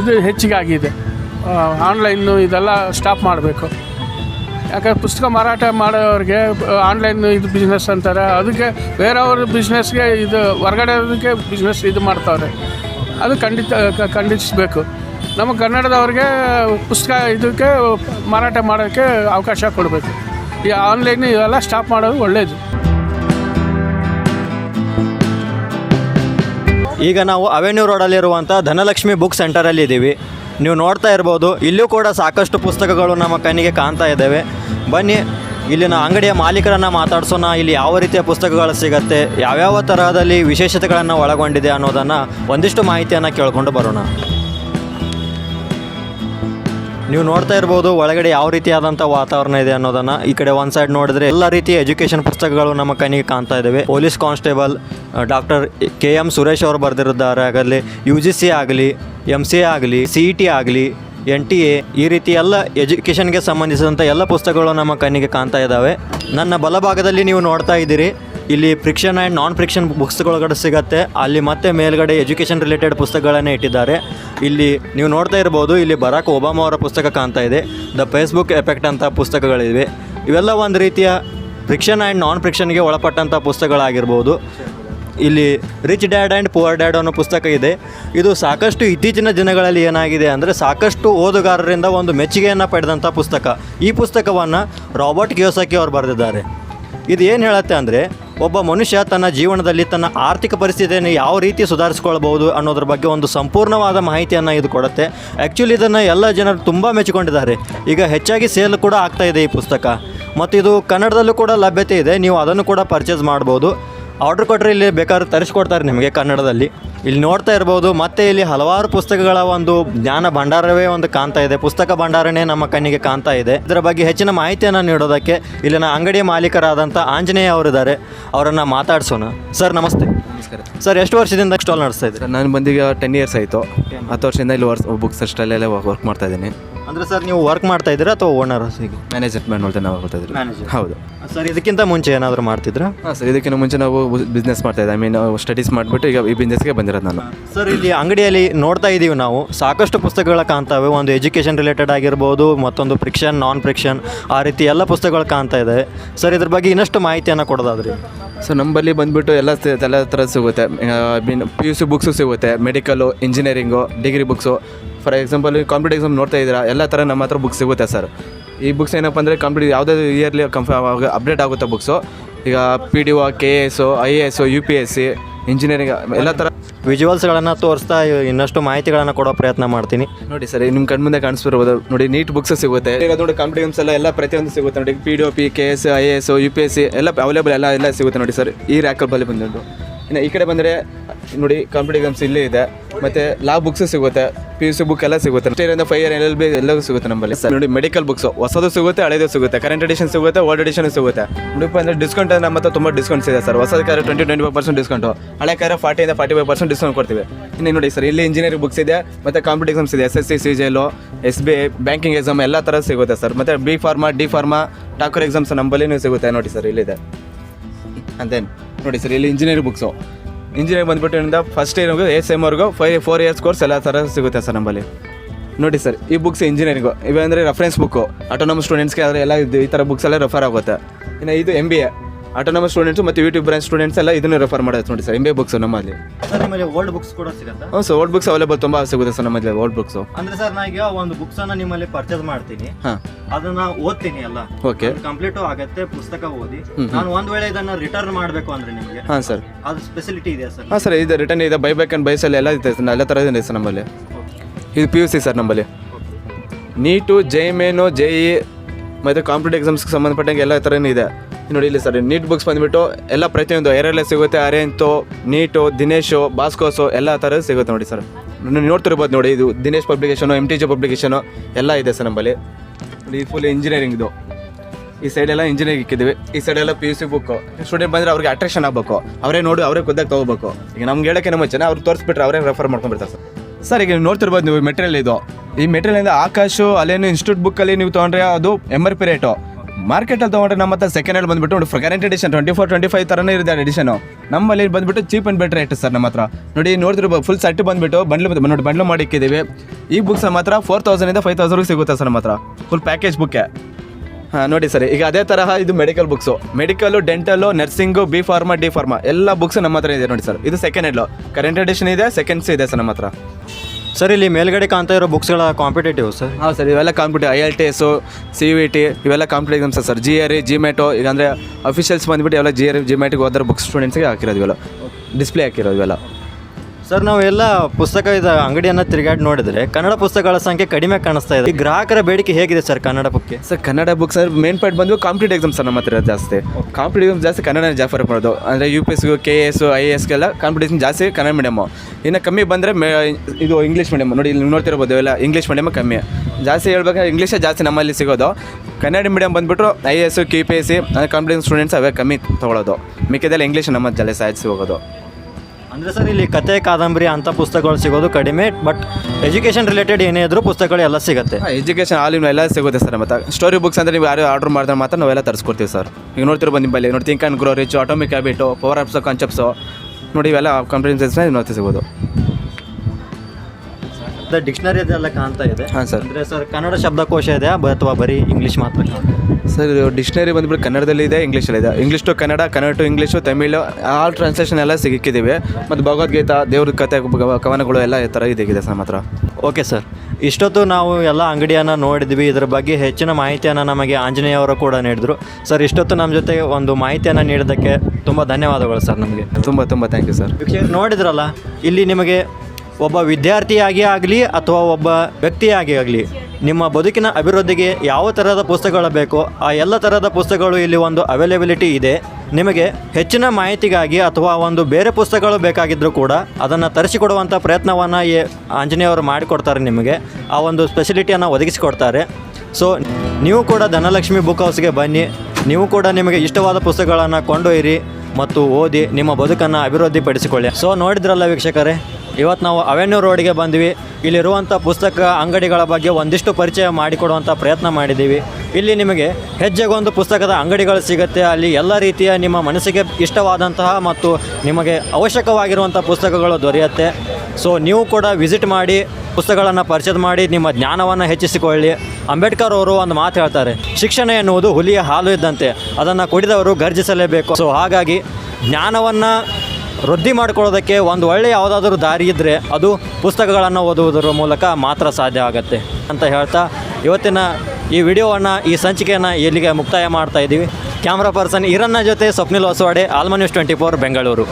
ಇದು ಹೆಚ್ಚಿಗೆ ಆಗಿದೆ. ಆನ್ಲೈನು ಇದೆಲ್ಲ ಸ್ಟಾಪ್ ಮಾಡಬೇಕು. ಯಾಕಂದ್ರೆ ಪುಸ್ತಕ ಮಾರಾಟ ಮಾಡೋರಿಗೆ ಆನ್ಲೈನ್ ಇದು ಬಿಸ್ನೆಸ್ ಅಂತಾರೆ. ಅದಕ್ಕೆ ಬೇರೆಯವ್ರ ಬಿಸ್ನೆಸ್ಗೆ ಇದು, ಹೊರಗಡೆ ಅದಕ್ಕೆ ಬಿಸ್ನೆಸ್ ಇದು ಮಾಡ್ತಾವ್ರೆ. ಅದು ಖಂಡಿತ ಖಂಡಿಸಬೇಕು. ನಮ್ಮ ಕನ್ನಡದವ್ರಿಗೆ ಪುಸ್ತಕ ಇದಕ್ಕೆ ಮಾರಾಟ ಮಾಡೋಕ್ಕೆ ಅವಕಾಶ ಕೊಡಬೇಕು. ಈ ಆನ್ಲೈನ್ ಇವೆಲ್ಲ ಸ್ಟಾಪ್ ಮಾಡೋದು ಒಳ್ಳೆಯದು ಈಗ ನಾವು ಅವೆನ್ಯೂ ರೋಡಲ್ಲಿರುವಂಥ ಧನಲಕ್ಷ್ಮಿ ಬುಕ್ ಸೆಂಟರಲ್ಲಿ ಇದ್ದೀವಿ ನೀವು ನೋಡ್ತಾ ಇರ್ಬೋದು, ಇಲ್ಲೂ ಕೂಡ ಸಾಕಷ್ಟು ಪುಸ್ತಕಗಳು ನಮ್ಮ ಕಣ್ಣಿಗೆ ಕಾಣ್ತಾ ಇದ್ದಾವೆ. ಬನ್ನಿ, ಇಲ್ಲಿನ ಅಂಗಡಿಯ ಮಾಲೀಕರನ್ನು ಮಾತಾಡ್ಸೋಣ, ಇಲ್ಲಿ ಯಾವ ರೀತಿಯ ಪುಸ್ತಕಗಳು ಸಿಗುತ್ತೆ, ಯಾವ್ಯಾವ ತರಹದಲ್ಲಿ ವಿಶೇಷತೆಗಳನ್ನು ಒಳಗೊಂಡಿದೆ ಅನ್ನೋದನ್ನು ಒಂದಿಷ್ಟು ಮಾಹಿತಿಯನ್ನು ಕೇಳ್ಕೊಂಡು ಬರೋಣ. ನೀವು ನೋಡ್ತಾ ಇರ್ಬೋದು ಒಳಗಡೆ ಯಾವ ರೀತಿಯಾದಂಥ ವಾತಾವರಣ ಇದೆ ಅನ್ನೋದನ್ನ. ಈ ಕಡೆ ಒಂದು ಸೈಡ್ ನೋಡಿದ್ರೆ ಎಲ್ಲ ರೀತಿಯ ಎಜುಕೇಶನ್ ಪುಸ್ತಕಗಳು ನಮ್ಮ ಕಣ್ಣಿಗೆ ಕಾಣ್ತಾ ಇದ್ದಾವೆ police constable doctor K M Suresh ಅವರು ಬರೆದಿರುತ್ತಾರೆ. ಆಗಲಿ ಯು ಜಿ ಸಿ ಆಗಲಿ ಎಂ ಸಿ ಎ ಆಗಲಿ ಸಿ ಇ ಟಿ ಆಗಲಿ ಎನ್ ಟಿ ಎ ಈ ರೀತಿ ಎಲ್ಲ ಎಜುಕೇಷನ್ಗೆ ಸಂಬಂಧಿಸಿದಂಥ ಎಲ್ಲ ಪುಸ್ತಕಗಳು ನಮ್ಮ ಕಣ್ಣಿಗೆ ಕಾಣ್ತಾ ಇದ್ದಾವೆ ನನ್ನ ಬಲಭಾಗದಲ್ಲಿ ನೀವು ನೋಡ್ತಾ ಇದ್ದೀರಿ. ಇಲ್ಲಿ ಫ್ರಿಕ್ಷನ್ ಆ್ಯಂಡ್ ನಾನ್ ಫ್ರಿಕ್ಷನ್ ಬುಕ್ಸ್ಗಳೊಳಗಡೆ ಸಿಗುತ್ತೆ. ಅಲ್ಲಿ ಮತ್ತೆ ಮೇಲ್ಗಡೆ ಎಜುಕೇಷನ್ ರಿಲೇಟೆಡ್ ಪುಸ್ತಕಗಳನ್ನು ಇಟ್ಟಿದ್ದಾರೆ. ಇಲ್ಲಿ ನೀವು ನೋಡ್ತಾ ಇರ್ಬೋದು, ಇಲ್ಲಿ ಬರಾಕ್ ಒಬಾಮಾ ಅವರ ಪುಸ್ತಕ ಕಾಣ್ತಾ ಇದೆ. ದ ಫೇಸ್ಬುಕ್ ಎಫೆಕ್ಟ್ ಅಂತ ಪುಸ್ತಕಗಳಿವೆ. ಇವೆಲ್ಲ ಒಂದು ರೀತಿಯ ಫ್ರಿಕ್ಷನ್ ಆ್ಯಂಡ್ ನಾನ್ ಫ್ರಿಕ್ಷನ್ಗೆ ಒಳಪಟ್ಟಂಥ ಪುಸ್ತಕಗಳಾಗಿರ್ಬೋದು. ಇಲ್ಲಿ rich dad and poor dad ಅನ್ನೋ ಪುಸ್ತಕ ಇದೆ. ಇದು ಸಾಕಷ್ಟು ಇತ್ತೀಚಿನ ದಿನಗಳಲ್ಲಿ ಏನಾಗಿದೆ ಅಂದರೆ ಸಾಕಷ್ಟು ಓದುಗಾರರಿಂದ ಒಂದು ಮೆಚ್ಚುಗೆಯನ್ನು ಪಡೆದಂಥ ಪುಸ್ತಕ. ಈ ಪುಸ್ತಕವನ್ನು ರಾಬರ್ಟ್ ಕಿಯೋಸಕಿ ಅವರು ಬರೆದಿದ್ದಾರೆ. ಇದು ಏನು ಹೇಳುತ್ತೆ ಅಂದರೆ ಒಬ್ಬ ಮನುಷ್ಯ ತನ್ನ ಜೀವನದಲ್ಲಿ ತನ್ನ ಆರ್ಥಿಕ ಪರಿಸ್ಥಿತಿಯನ್ನು ಯಾವ ರೀತಿ ಸುಧಾರಿಸ್ಕೊಳ್ಬಹುದು ಅನ್ನೋದ್ರ ಬಗ್ಗೆ ಒಂದು ಸಂಪೂರ್ಣವಾದ ಮಾಹಿತಿಯನ್ನು ಇದು ಕೊಡುತ್ತೆ. ಆ್ಯಕ್ಚುಲಿ ಇದನ್ನು ಎಲ್ಲ ಜನರು ತುಂಬ ಮೆಚ್ಚಿಕೊಂಡಿದ್ದಾರೆ. ಈಗ ಹೆಚ್ಚಾಗಿ ಸೇಲ್ ಕೂಡ ಆಗ್ತಾ ಇದೆ ಈ ಪುಸ್ತಕ. ಮತ್ತು ಇದು ಕನ್ನಡದಲ್ಲೂ ಕೂಡ ಲಭ್ಯತೆ ಇದೆ. ನೀವು ಅದನ್ನು ಕೂಡ ಪರ್ಚೇಸ್ ಮಾಡ್ಬೋದು. ಆರ್ಡ್ರ್ ಕೊಟ್ಟರೆ ಇಲ್ಲಿ ಬೇಕಾದ್ರೆ ತರಿಸ್ಕೊಡ್ತಾರೆ ನಿಮಗೆ ಕನ್ನಡದಲ್ಲಿ. ಇಲ್ಲಿ ನೋಡ್ತಾ ಇರ್ಬೋದು ಮತ್ತೆ ಇಲ್ಲಿ ಹಲವಾರು ಪುಸ್ತಕಗಳ ಒಂದು ಜ್ಞಾನ ಭಂಡಾರವೇ ಒಂದು ಕಾಣ್ತಾ ಇದೆ. ಪುಸ್ತಕ ಭಂಡಾರನೇ ನಮ್ಮ ಕಣ್ಣಿಗೆ ಕಾಣ್ತಾ ಇದೆ. ಇದರ ಬಗ್ಗೆ ಹೆಚ್ಚಿನ ಮಾಹಿತಿಯನ್ನು ನೀಡೋದಕ್ಕೆ ಇಲ್ಲಿನ ಅಂಗಡಿಯ ಮಾಲೀಕರಾದಂಥ ಆಂಜನೇಯ ಅವರಿದ್ದಾರೆ. ಅವರನ್ನು ಮಾತಾಡ್ಸೋಣ. ಸರ್ ನಮಸ್ತೆ. ನಮಸ್ಕಾರ. ಸರ್ ಎಷ್ಟು ವರ್ಷದಿಂದ ಸ್ಟಾಲ್ ನಡೆಸ್ತಾ ಇದ್ದಾರೆ? ನಾನು ಬಂದಿಗೆ ಟೆನ್ ಇಯರ್ಸ್ ಆಯಿತು. ಹತ್ತು ವರ್ಷದಿಂದ ಇಲ್ಲಿ ವರ್ಸ್ ಬುಕ್ಸ್ ಸ್ಟಾಲಲ್ಲೇ ವರ್ಕ್ ಮಾಡ್ತಾ ಇದ್ದೀನಿ. ಅಂದರೆ ಸರ್ ನೀವು ವರ್ಕ್ ಮಾಡ್ತಾ ಇದ್ದೀರಾ ಅಥವಾ ಓನರ್ ಹೀಗೆ ಮ್ಯಾನೇಜ್ಮೆಂಟ್ ನೋಡ್ತಾ ನಾವು ಮಾಡ್ತಾ ಇದ್ದೀವಿ. ಹೌದು. ಸರ್ ಇದಕ್ಕಿಂತ ಮುಂಚೆ ಏನಾದರೂ ಮಾಡ್ತಿದ್ರಾ? ಹಾಂ ಸರ್ ಇದಕ್ಕಿಂತ ಮುಂಚೆ ನಾವು ಬಿಸ್ನೆಸ್ ಮಾಡ್ತಾ ಇದ್ದೀವಿ. ಐ ಮೀನ್ ಸ್ಟಡೀಸ್ ಮಾಡಿಬಿಟ್ಟು ಈಗ ಈ ಬಿಸ್ನೆಸ್ಗೆ ಬಂದಿರೋದು ನಾನು. ಸರ್ ಇಲ್ಲಿ ಅಂಗಡಿಯಲ್ಲಿ ನೋಡ್ತಾ ಇದ್ದೀವಿ ನಾವು. ಸಾಕಷ್ಟು ಪುಸ್ತಕಗಳು ಕಾಣ್ತಾವೆ. ಒಂದು ಎಜುಕೇಷನ್ ರಿಲೇಟೆಡ್ ಆಗಿರ್ಬೋದು ಮತ್ತೊಂದು ಫ್ರಿಕ್ಷನ್ ನಾನ್ ಫ್ರಿಕ್ಷನ್ ಆ ರೀತಿ ಎಲ್ಲ ಪುಸ್ತಕಗಳು ಕಾಣ್ತಾ ಇದೆ. ಸರ್ ಇದ್ರ ಬಗ್ಗೆ ಇನ್ನಷ್ಟು ಮಾಹಿತಿಯನ್ನು ಕೊಡೋದಾದ್ರಿ? ಸೊ ನಮ್ಮಲ್ಲಿ ಬಂದುಬಿಟ್ಟು ಎಲ್ಲ ಎಲ್ಲ ಥರ ಸಿಗುತ್ತೆ. Mean P U C books ಸಿಗುತ್ತೆ. Medical engineering degree books for example compete exam ನೋಡ್ತಾ ಇದ್ದೀರಾ ಎಲ್ಲ ಥರ ನಮ್ಮ ಹತ್ರ ಬುಕ್ಸ್ ಸಿಗುತ್ತೆ ಸರ್ ಈ ಬುಕ್ಸ್ ಏನಪ್ಪ ಅಂದರೆ ಕಂಪ್ಲೀಟ್ ಯಾವುದೇ ಇಯರ್ಲಿ ಕಂಫ ಅಪ್ಡೇಟ್ ಆಗುತ್ತೆ ಬುಕ್ಸು ಈಗ P D O K A S I A S U P S C engineering ಎಲ್ಲ ಥರ. ವಿಜುವಲ್ಸ್ಗಳನ್ನು ತೋರಿಸ್ತಾ ಇನ್ನಷ್ಟು ಮಾಹಿತಿಗಳನ್ನು ಕೊಡೋ ಪ್ರಯತ್ನ ಮಾಡ್ತೀನಿ. ನೋಡಿ ಸರ್ ನಿಮ್ಮ ಕಣ್ಮುಂದೆ ಕಾಣಿಸ್ಬಿರ್ಬೋದು ನೋಡಿ ನೀಟ್ ಬುಕ್ಸ್ ಸಿಗುತ್ತೆ. ಈಗ ನೋಡಿ ಕಾಂಪಿಟೇಟಿವ್ಸ್ ಎಲ್ಲ ಎಲ್ಲ ಪ್ರತಿಯೊಂದು ಸಿಗುತ್ತೆ ನೋಡಿ. P D O P K S I A S U P S C ಎಲ್ಲ ಅವೈಲೇಬಲ್ ಎಲ್ಲ ಎಲ್ಲ ಸಿಗುತ್ತೆ ನೋಡಿ ಸರ್ ಈ ರ್ಯಾಕಲ್ಲಿ ಬಂದುಂಟು ಇನ್ನು ಈ ಕಡೆ ಬಂದರೆ, ನೋಡಿ ಕಾಂಪಿಟೇಟಿವ್ ಎಕ್ಸಾಮ್ಸ್ ಇಲ್ಲೇ ಇದೆ. ಮತ್ತು ಲಾ ಬುಕ್ಸ್ ಸಿಗುತ್ತೆ ಪಿ ಯು ಸಿ ಬುಕ್ ಎಲ್ಲ ಸಿಗುತ್ತೆ. ಸ್ಟೇರಿಂದ five year L L B ಎಲ್ಲವೂ ಸಿಗುತ್ತೆ ನಮ್ಮಲ್ಲಿ. ಸರ್, ನೋಡಿ ಮೆಡಿಕಲ್ ಬುಕ್ಸ್ ಹೊಸದು ಸಿಗುತ್ತೆ, ಹಳೇದು ಸಿಗುತ್ತೆ. ಕರೆಂಟ್ ಎಡಿಷನ್ ಸಿಗುತ್ತೆ ಓಲ್ಡ್ ಎಡಿಷನ್ ಸಿಗುತ್ತೆ. ನೋಡಪ್ಪ ಅಂದರೆ ಡಿಸ್ಕೌಂಟ್ ನಮ್ಮ ಹತ್ರ ತುಂಬ ಡಿಸ್ಕೌಂಟ್ಸ್ ಇದೆ sir. ಹೊಸದಕ್ಕಾದ್ರೆ twenty twenty five percent discount ಹಳೆ ಕಾರೆ ಫಾರ್ಟಿಯಿಂದ ಫಾರ್ಟಿ ಫೈವ್ ಪರ್ಸೆಂಟ್ ಡಿಸ್ಕೌಂಟ್ ಕೊಡ್ತೀವಿ. ಇನ್ನು ನೋಡಿ ಸರ್, ಇಲ್ಲಿ ಇಂಜಿನಿಯರಿಂಗ್ ಬುಕ್ಸ್ ಇದೆ, ಮತ್ತು ಕಾಂಪಿಟೇಟಿವ್ ಎಕ್ಸಾಮ್ಸ್ ಇದೆ S S C C G L S B I banking exam ಎಲ್ಲ ಥರ ಸಿಗುತ್ತೆ ಸರ್. ಮತ್ತು ಬಿ ಫಾರ್ಮಾ ಡಿ ಫಾರ್ಮಾ ಟಾಕರ್ ಎಕ್ಸಾಮ್ಸ್ ನಂಬಲ್ಲಿನೂ ಸಿಗುತ್ತೆ ನೋಡಿ ಸರ್, ಇಲ್ಲಿದೆ. ಅಂದೇನು ದೆನ್ ನೋಡಿ ಸರ್, ಇಲ್ಲಿ ಇಂಜಿನಿಯರಿಂಗ್ ಬುಕ್ಸು ಇಂಜಿನಿಯರಿಂಗ್ ಬಂದ್ಬಿಟ್ಟು ಫಸ್ಟ್ ಇಯರ್ವರೆಗೂ ಎ ಸೆಮ್ವರೆಗೂ ಫೈ ಫೋರ್ ಇಯರ್ಸ್ ಕೋರ್ಸ್ ಎಲ್ಲ ಥರ ಸಿಗುತ್ತೆ ಸರ್ ನಮ್ಮಲ್ಲಿ. ನೋಡಿ ಸರ್, ಈ ಬುಕ್ಸ್ ಇಂಜಿನಿಯರಿಂಗು ಇವೆ ಅಂದರೆ ರೆಫರೆನ್ಸ್ ಬುಕ್ಕು ಆಟೋನಮಸ್ ಸ್ಟೂಡೆಂಟ್ಸ್ಗೆ ಆದರೆ ಎಲ್ಲ ಈ ಥರ ಬುಕ್ಸ್ ಎಲ್ಲ ರೆಫರ್ ಆಗುತ್ತೆ. ಇನ್ನು ಇದು M B A autonomous students ಮತ್ತು ಯೂಟ್ಯೂಬ್ ಬ್ರಾಂಚ್ ಸ್ಟೂಡೆಂಟ್ಸ್ ಎಲ್ಲ ಇದನ್ನು ರೆಫರ್ ಮಾಡೋದು ನೋಡಿ sir M B A books ನಮ್ಮಲ್ಲಿ. ಸರ್ ನಿಮ್ಮಲ್ಲಿ ಓಲ್ಡ್ ಬುಕ್ಸ್ ಕೂಡ ಸಿಗುತ್ತಾ? ಹ್ಞೂ ಸರ್ ಓಲ್ಡ್ ಬುಕ್ಸ್ ಅವೈಲೇಬಲ್ ತುಂಬ ಸಿಗುತ್ತೆ ಸರ್ ನಮ್ಮಲ್ಲಿ ಓಲ್ಡ್ ಬುಕ್ಸು ಅಂದ್ರೆ ಸರ್ ನಾ ಈಗ ಒಂದು ಬುಕ್ಸ್ ಅನ್ನ ನಿಮ್ಮಲ್ಲಿ ಪರ್ಚೇಸ್ ಮಾಡ್ತೀನಿ. ಹಾಂ. ಅದನ್ನ ಓದ್ತೀನಿ ಎಲ್ಲ ಓಕೆ ಕಂಪ್ಲೀಟ್ ಆಗತ್ತೆ ಪುಸ್ತಕ ಓದಿ. ನಾನು ಒಂದ್ ವೇಳೆ ಇದನ್ನ ರಿಟರ್ನ್ ಮಾಡಬೇಕು ಅಂದ್ರೆ ನಿಮಗೆ. ಹಾಂ ಸರ್ ಅದು ಸ್ಪೆಸಿಲಿಟಿ ಇದೆ ಸರ್ ಹಾಂ ಸರ್ ಇದು ರಿಟರ್ನ್ ಇದೆ ಬೈ ಬ್ಯಾಕ್ ಆ್ಯಂಡ್ ಬೈಸಲ್ಲಿ ಎಲ್ಲ ಇದೆ ಸರ್ ಎಲ್ಲ ತರ ಇದೆ ಸರ್ ನಮ್ಮಲ್ಲಿ. ಇದು ಪಿ ಯು ಸಿ ಸರ್ ನಮ್ಮಲ್ಲಿ. NEET J main J E ಮತ್ತು ಕಾಂಪಿಟೇಟಿವ್ ಎಕ್ಸಾಮ್ಸ್ಗೆ ಸಂಬಂಧಪಟ್ಟಂಗೆ ಎಲ್ಲ ಥರನೂ ಇದೆ. ನೋಡಿ, ಇಲ್ಲಿ ಸರ್ ನೀಟ್ ಬುಕ್ಸ್ ಬಂದ್ಬಿಟ್ಟು ಎಲ್ಲ ಪ್ರತಿಯೊಂದು ಏರಲ್ಲೇ ಸಿಗುತ್ತೆ. ಅರೆಂತು ನೀಟು, ದಿನೇಶು ಬಾಸ್ಕೋಸು ಎಲ್ಲ ಥರ ಸಿಗುತ್ತೆ ನೋಡಿ ಸರ್. ನೀವು ನೋಡ್ತಿರ್ಬೋದು ನೋಡಿ, ಇದು Dinesh publication M T G publication ಎಲ್ಲ ಇದೆ ಸರ್ ನಮ್ಮಲ್ಲಿ. ನೋಡಿ ಫುಲ್ ಇಂಜಿನಿಯರಿಂಗ್ದು ಈ ಸೈಡೆಲ್ಲ ಇಂಜಿನಿಯರಿಂಗ್ ಇಕ್ಕಿದ್ವಿ ಈ ಸೈಡೆಲ್ಲ P U C book student ಬಂದರೆ ಅವ್ರಿಗೆ ಅಟ್ರಾಕ್ಷನ್ ಆಗಬೇಕು. ಅವರೇ ನೋಡಿ, ಅವರೇ ಖುದ್ದಾಗಿ ತೊಗೋಬೇಕು. ಈಗ ನಮ್ಗೆ ಹೇಳೋಕೆ ಚೆನ್ನಾಗಿ ಅವ್ರು ತೋರಿಸ್ಬಿಟ್ರೆ ಅವರೇ ರೆಫರ್ ಮಾಡ್ಕೊಂಡ್ಬಿಡ್ತಾರೆ ಸರ್. ಸರ್, ಈಗ ನೀವು ನೋಡ್ತಿರ್ಬೋದು ನೀವು ಮೆಟೀರಿಯಲ್ ಇದು. ಈ ಮೆಟೀರಿಯಲ್ ಆಕಾಶು, ಅಲ್ಲೇನು ಇನ್ಸ್ಟಿಟ್ಯೂಟ್ ಬುಕ್ಕಲ್ಲಿ ನೀವು ತೊಗೊಂಡ್ರೆ ಅದು ಎಂ ಆರ್ ಪಿ ರೇಟು ಮಾರ್ಕೆಟಲ್ಲಿ ತಗೊಂಡ್ರೆ ನಮ್ಮ ಹತ್ರ ಸೆಕೆಂಡ್ ಹ್ಯಾಂಡ್ ಬಂದ್ಬಿಟ್ಟು ನೋಡಿ guarantee edition twenty four twenty five ತರನೇ ಇದೆ ಎಡಿಷನ್ ನಮ್ಮಲ್ಲಿ ಬಂದ್ಬಿಟ್ಟು cheap and better rate sir ನಮ್ಮ ಹತ್ರ. ನೋಡಿ, ನೋಡಿದ್ರೆ ಫುಲ್ ಸೆಟ್ ಬಂದ್ಬಿಟ್ಟು ಬಂಡ್ಲು ನೋಡಿ ಬಂಡ್ಲು ಮಾಡಿಕ್ಕಿದ್ದೀವಿ. ಈ ಬುಕ್ಸ್ ಮಾತ್ರ ಫೋರ್ ತೌಸಂಡಿಂದ ಫೈವ್ ತೌಸಂಡ್ಗೆ ಸಿಗುತ್ತೆ ಸರ್ ನಮ್ಮ ಹತ್ರ. ಫುಲ್ ಪ್ಯಾಕೇಜ್ ಬುಕ್ಕೆ ಹಾಂ, ನೋಡಿ ಸರ್, ಈಗ ಅದೇ ತರಹ ಇದು medical books medical dental nursing B pharma D pharma ಎಲ್ಲ ಬುಕ್ಸ್ ನಮ್ಮ ಹತ್ರ ಇದೆ ನೋಡಿ ಸರ್. ಇದು ಸೆಕೆಂಡ್ ಹೆಡ್ಲು ಕರೆಂಟ್ ಎಡಿಷನ್ ಇದೆ ಸೆಕೆಂಡ್ಸ್ ಇದೆ ಸರ್ ನಮ್ಮ ಹತ್ರ. ಸರ್ ಇಲ್ಲಿ ಮೇಲ್ಗಡೆ ಕಾಣ್ತಾ ಇರೋ ಬುಕ್ಸ್ಗಳ ಕಾಂಪಿಟೇಟಿವ್ ಸರ್ ಹಾಂ ಸರ್ ಇವೆಲ್ಲ competitive I L T S C V T ಇವೆಲ್ಲ competitive exams sir G R ಜಿಮೆಟೋ ಈಗ ಅಂದರೆ ಅಫಿಷಿಯಲ್ಸ್ ಬಂದ್ಬಿಟ್ಟು ಎಲ್ಲ ಜಿ ಆರ್ ಜಿಮೆಟಿಗೆ ಹೋದ್ರೆ ಬುಕ್ಸ್ ಸ್ಟೂಡೆಂಟ್ಸ್ಗೆ ಹಾಕಿರೋದು ಇವೆಲ್ಲ. ಡಿಸ್ಪ್ಲೇ ಹಾಕಿರೋದು ಇವೆಲ್ಲ. ಸರ್ ನಾವು ಎಲ್ಲ ಪುಸ್ತಕ ಇದ ಅಂಗಡಿಯನ್ನ ತಿರುಗಾಡಿ ನೋಡಿದ್ರೆ ಕನ್ನಡ ಪುಸ್ತಕಗಳ ಸಂಖ್ಯೆ ಕಡಿಮೆ ಕಾಣಿಸ್ತಾ ಇದೆ. ಈ ಗ್ರಾಹಕರ ಬೇಡಿಕೆ ಹೇಗಿದೆ ಸರ್ ಕನ್ನಡ ಬುಕ್ಗೆ sir Kannada book sir main point ಬಂದು ಕಾಂಪಿಟೇಟಿವ್ ಎಕ್ಸಾಮ್ ಸರ್ ನಮ್ಮ ಹತ್ರ ಜಾಸ್ತಿ. ಕಾಂಪಿಟೇಟಿವ್ ಎಕ್ಸಾಮ್ ಜಾಸ್ತಿ ಕನ್ನಡ ಜಾಫರ್ ಮಾಡೋದು ಅಂದರೆ ಯು ಪಿ ಎಸ್ಗೂ ಕೆ ಎಸ್ ಐ ಎ ಎಸ್ಗೆಲ್ಲ ಕಾಂಪಿಟೇಷನ್ ಜಾಸ್ತಿ ಕನ್ನಡ ಮೀಡಿಯಮು ಇನ್ನು ಕಮ್ಮಿ ಬಂದರೆ ಮೇ ಇದು ಇಂಗ್ಲೀಷ್ ಮೀಡಿಯಮ್ ನೋಡಿ ಇಲ್ಲಿ ನೋಡ್ತಿರ್ಬೋದು ಎಲ್ಲ ಇಂಗ್ಲೀಷ್ ಮೀಡಿಯಮ್ ಕಮ್ಮಿ. ಜಾಸ್ತಿ ಹೇಳ್ಬೇಕಾದ್ರೆ ಇಂಗ್ಲೀಷೇ ಜಾಸ್ತಿ ನಮ್ಮಲ್ಲಿ ಸಿಗೋದು. ಕನ್ನಡ ಮೀಡಿಯಮ್ ಬಂದ್ಬಿಟ್ಟು I S K P S C competition students ಅವೇ ಕಮ್ಮಿ ತೊಗೊಳೋದು. ಮಿಕ್ಕಿದೆಲ್ಲ ಇಂಗ್ಲೀಷ್ ನಮ್ಮ ಜಾಸ್ತಿ ಸಾಧಿಸಿ ಹೋಗೋದು. ಅಂದ್ರೆ ಸರ್, ಇಲ್ಲಿ ಕತೆ ಕಾದಂಬರಿ ಅಂಥ ಪುಸ್ತಕಗಳು ಸಿಗೋದು ಕಡಿಮೆ ಬಟ್ ಎಜುಕೇಷನ್ ರಿಲೇಟೆಡ್ ಏನೇ ಇದ್ರೂ ಪುಸ್ತಕಗಳು ಎಲ್ಲ ಸಿಗುತ್ತೆ. ಎಜುಕೇಷನ್ ಆಲ್ ಇನ್ ಎಲ್ಲ ಸಿಗುತ್ತೆ ಸರ್ ಮತ್ತೆ. ಸ್ಟೋರಿ ಬುಕ್ಸ್ ಅಂದರೆ ನೀವು ಯಾರು ಆರ್ಡರ್ ಮಾಡಿದ್ರೆ ಮಾತ್ರ ನಾವೆಲ್ಲ ತರಿಸ್ಕೊಡ್ತೀವಿ ಸರ್. ಈಗ ನೋಡ್ತಿರ್ಬೋದು ನಿಮ್ಮಲ್ಲಿ, ನೋಡಿ think and grow rich atomic habit power ಆಪ್ಸು concepts ನೋಡಿ ಇವೆಲ್ಲ ಕಂಪ್ಯೂಟರ್ಸ್ ನೋಡ್ತಿ ಸಿಗೋದು. ಡಿಕ್ಷನರಿ ಅದೆಲ್ಲ ಕಾಣ್ತಾ ಇದೆ. ಹಾಂ ಸರ್. ಅಂದರೆ ಸರ್ ಕನ್ನಡ ಶಬ್ದಕೋಶ ಇದೆ ಅಥವಾ ಬರೀ ಇಂಗ್ಲೀಷ್ ಮಾತ್ರ? ಸರ್ ಇದು ಡಿಕ್ಷನರಿ ಬಂದ್ಬಿಟ್ಟು ಕನ್ನಡದಲ್ಲಿ ಇದೆ ಇಂಗ್ಲೀಷಲ್ಲಿ ಇದೆ. English to Kannada Kannada to English Tamil all translation ಎಲ್ಲ ಸಿಕ್ಕಿದ್ದೀವಿ ಮತ್ತು ಭಗವದ್ಗೀತಾ ದೇವ್ರ ಕತೆ ಕವನಗಳು ಎಲ್ಲ ಈ ಥರ ಇದಾಗಿದೆ ಸರ್ ಮಾತ್ರ. Okay sir. ಇಷ್ಟೊತ್ತು ನಾವು ಎಲ್ಲ ಅಂಗಡಿಯನ್ನು ನೋಡಿದ್ವಿ. ಇದ್ರ ಬಗ್ಗೆ ಹೆಚ್ಚಿನ ಮಾಹಿತಿಯನ್ನು ನಮಗೆ ಆಂಜನೇಯವರು ಕೂಡ ನೀಡಿದ್ರು. ಸರ್ ಇಷ್ಟೊತ್ತು ನಮ್ಮ ಜೊತೆ ಒಂದು ಮಾಹಿತಿಯನ್ನು ನೀಡೋದಕ್ಕೆ ತುಂಬ ಧನ್ಯವಾದಗಳು ಸರ್ ನಮಗೆ. ತುಂಬ ತುಂಬ ಥ್ಯಾಂಕ್ ಯು ಸರ್ ನೋಡಿದ್ರಲ್ಲ ಇಲ್ಲಿ ನಿಮಗೆ ಒಬ್ಬ ವಿದ್ಯಾರ್ಥಿಯಾಗಿ ಆಗಲಿ ಅಥವಾ ಒಬ್ಬ ವ್ಯಕ್ತಿಯಾಗಿ ಆಗಲಿ, ನಿಮ್ಮ ಬದುಕಿನ ಅಭಿವೃದ್ಧಿಗೆ ಯಾವ ಥರದ ಪುಸ್ತಕಗಳು ಬೇಕೋ ಆ ಎಲ್ಲ ಥರದ ಪುಸ್ತಕಗಳು ಇಲ್ಲಿ ಒಂದು ಅವೈಲೇಬಿಲಿಟಿ ಇದೆ. ನಿಮಗೆ ಹೆಚ್ಚಿನ ಮಾಹಿತಿಗಾಗಿ ಅಥವಾ ಒಂದು ಬೇರೆ ಪುಸ್ತಕಗಳು ಬೇಕಾಗಿದ್ದರೂ ಕೂಡ ಅದನ್ನು ತರಿಸಿಕೊಡುವಂಥ ಪ್ರಯತ್ನವನ್ನು ಈ ಆಂಜನೇಯವರು ಮಾಡಿಕೊಡ್ತಾರೆ ನಿಮಗೆ. ಆ ಒಂದು ಸ್ಪೆಷಲಿಟಿಯನ್ನು ಒದಗಿಸಿಕೊಡ್ತಾರೆ. ಸೊ ನೀವು ಕೂಡ ಧನಲಕ್ಷ್ಮಿ ಬುಕ್ ಹೌಸ್ಗೆ ಬನ್ನಿ. ನೀವು ಕೂಡ ನಿಮಗೆ ಇಷ್ಟವಾದ ಪುಸ್ತಕಗಳನ್ನು ಕೊಂಡೊಯ್ಯಿರಿ ಮತ್ತು ಓದಿ ನಿಮ್ಮ ಬದುಕನ್ನು ಅಭಿವೃದ್ಧಿಪಡಿಸಿಕೊಳ್ಳಿ. ಸೊ ನೋಡಿದ್ರಲ್ಲ ವೀಕ್ಷಕರೇ ಇವತ್ತು ನಾವು ಅವೆನ್ಯೂ ರೋಡ್ಗೆ ಬಂದ್ವಿ. ಇಲ್ಲಿರುವಂಥ ಪುಸ್ತಕ ಅಂಗಡಿಗಳ ಬಗ್ಗೆ ಒಂದಿಷ್ಟು ಪರಿಚಯ ಮಾಡಿಕೊಡುವಂಥ ಪ್ರಯತ್ನ ಮಾಡಿದ್ದೀವಿ. ಇಲ್ಲಿ ನಿಮಗೆ ಹೆಜ್ಜೆಗೊಂದು ಪುಸ್ತಕದ ಅಂಗಡಿಗಳು ಸಿಗುತ್ತೆ. ಅಲ್ಲಿ ಎಲ್ಲ ರೀತಿಯ ನಿಮ್ಮ ಮನಸ್ಸಿಗೆ ಇಷ್ಟವಾದಂತಹ ಮತ್ತು ನಿಮಗೆ ಅವಶ್ಯಕವಾಗಿರುವಂಥ ಪುಸ್ತಕಗಳು ದೊರೆಯುತ್ತೆ. ಸೊ ನೀವು ಕೂಡ ವಿಸಿಟ್ ಮಾಡಿ, ಪುಸ್ತಕಗಳನ್ನು ಪರಿಚಯ ಮಾಡಿ, ನಿಮ್ಮ ಜ್ಞಾನವನ್ನು ಹೆಚ್ಚಿಸಿಕೊಳ್ಳಿ. ಅಂಬೇಡ್ಕರ್ ಅವರು ಒಂದು ಮಾತು ಹೇಳ್ತಾರೆ. ಶಿಕ್ಷಣ ಎನ್ನುವುದು ಹುಲಿಯ ಹಾಲು ಇದ್ದಂತೆ. ಅದನ್ನು ಕುಡಿದವರು ಗರ್ಜಿಸಲೇಬೇಕು. ಸೊ ಹಾಗಾಗಿ ಜ್ಞಾನವನ್ನು ವೃದ್ಧಿ ಮಾಡ್ಕೊಳ್ಳೋದಕ್ಕೆ ಒಂದು ಒಳ್ಳೆಯ ಯಾವುದಾದ್ರೂ ದಾರಿ ಇದ್ದರೆ ಅದು ಪುಸ್ತಕಗಳನ್ನು ಓದುವುದರ ಮೂಲಕ ಮಾತ್ರ ಸಾಧ್ಯ ಆಗುತ್ತೆ ಅಂತ ಹೇಳ್ತಾ ಇವತ್ತಿನ ಈ ವಿಡಿಯೋವನ್ನು, ಈ ಸಂಚಿಕೆಯನ್ನು ಎಲ್ಲಿಗೆ ಮುಕ್ತಾಯ ಮಾಡ್ತಾ ಇದ್ದೀವಿ. ಕ್ಯಾಮ್ರಾ ಪರ್ಸನ್ ಇರನ್ನ ಜೊತೆ ಸ್ವಪ್ನಿಲ್ ಹೊಸವಾಡೆ ಆಲ್ಮನ್ಯೂಸ್ ಟ್ವೆಂಟಿ ಫೋರ್, ಬೆಂಗಳೂರು.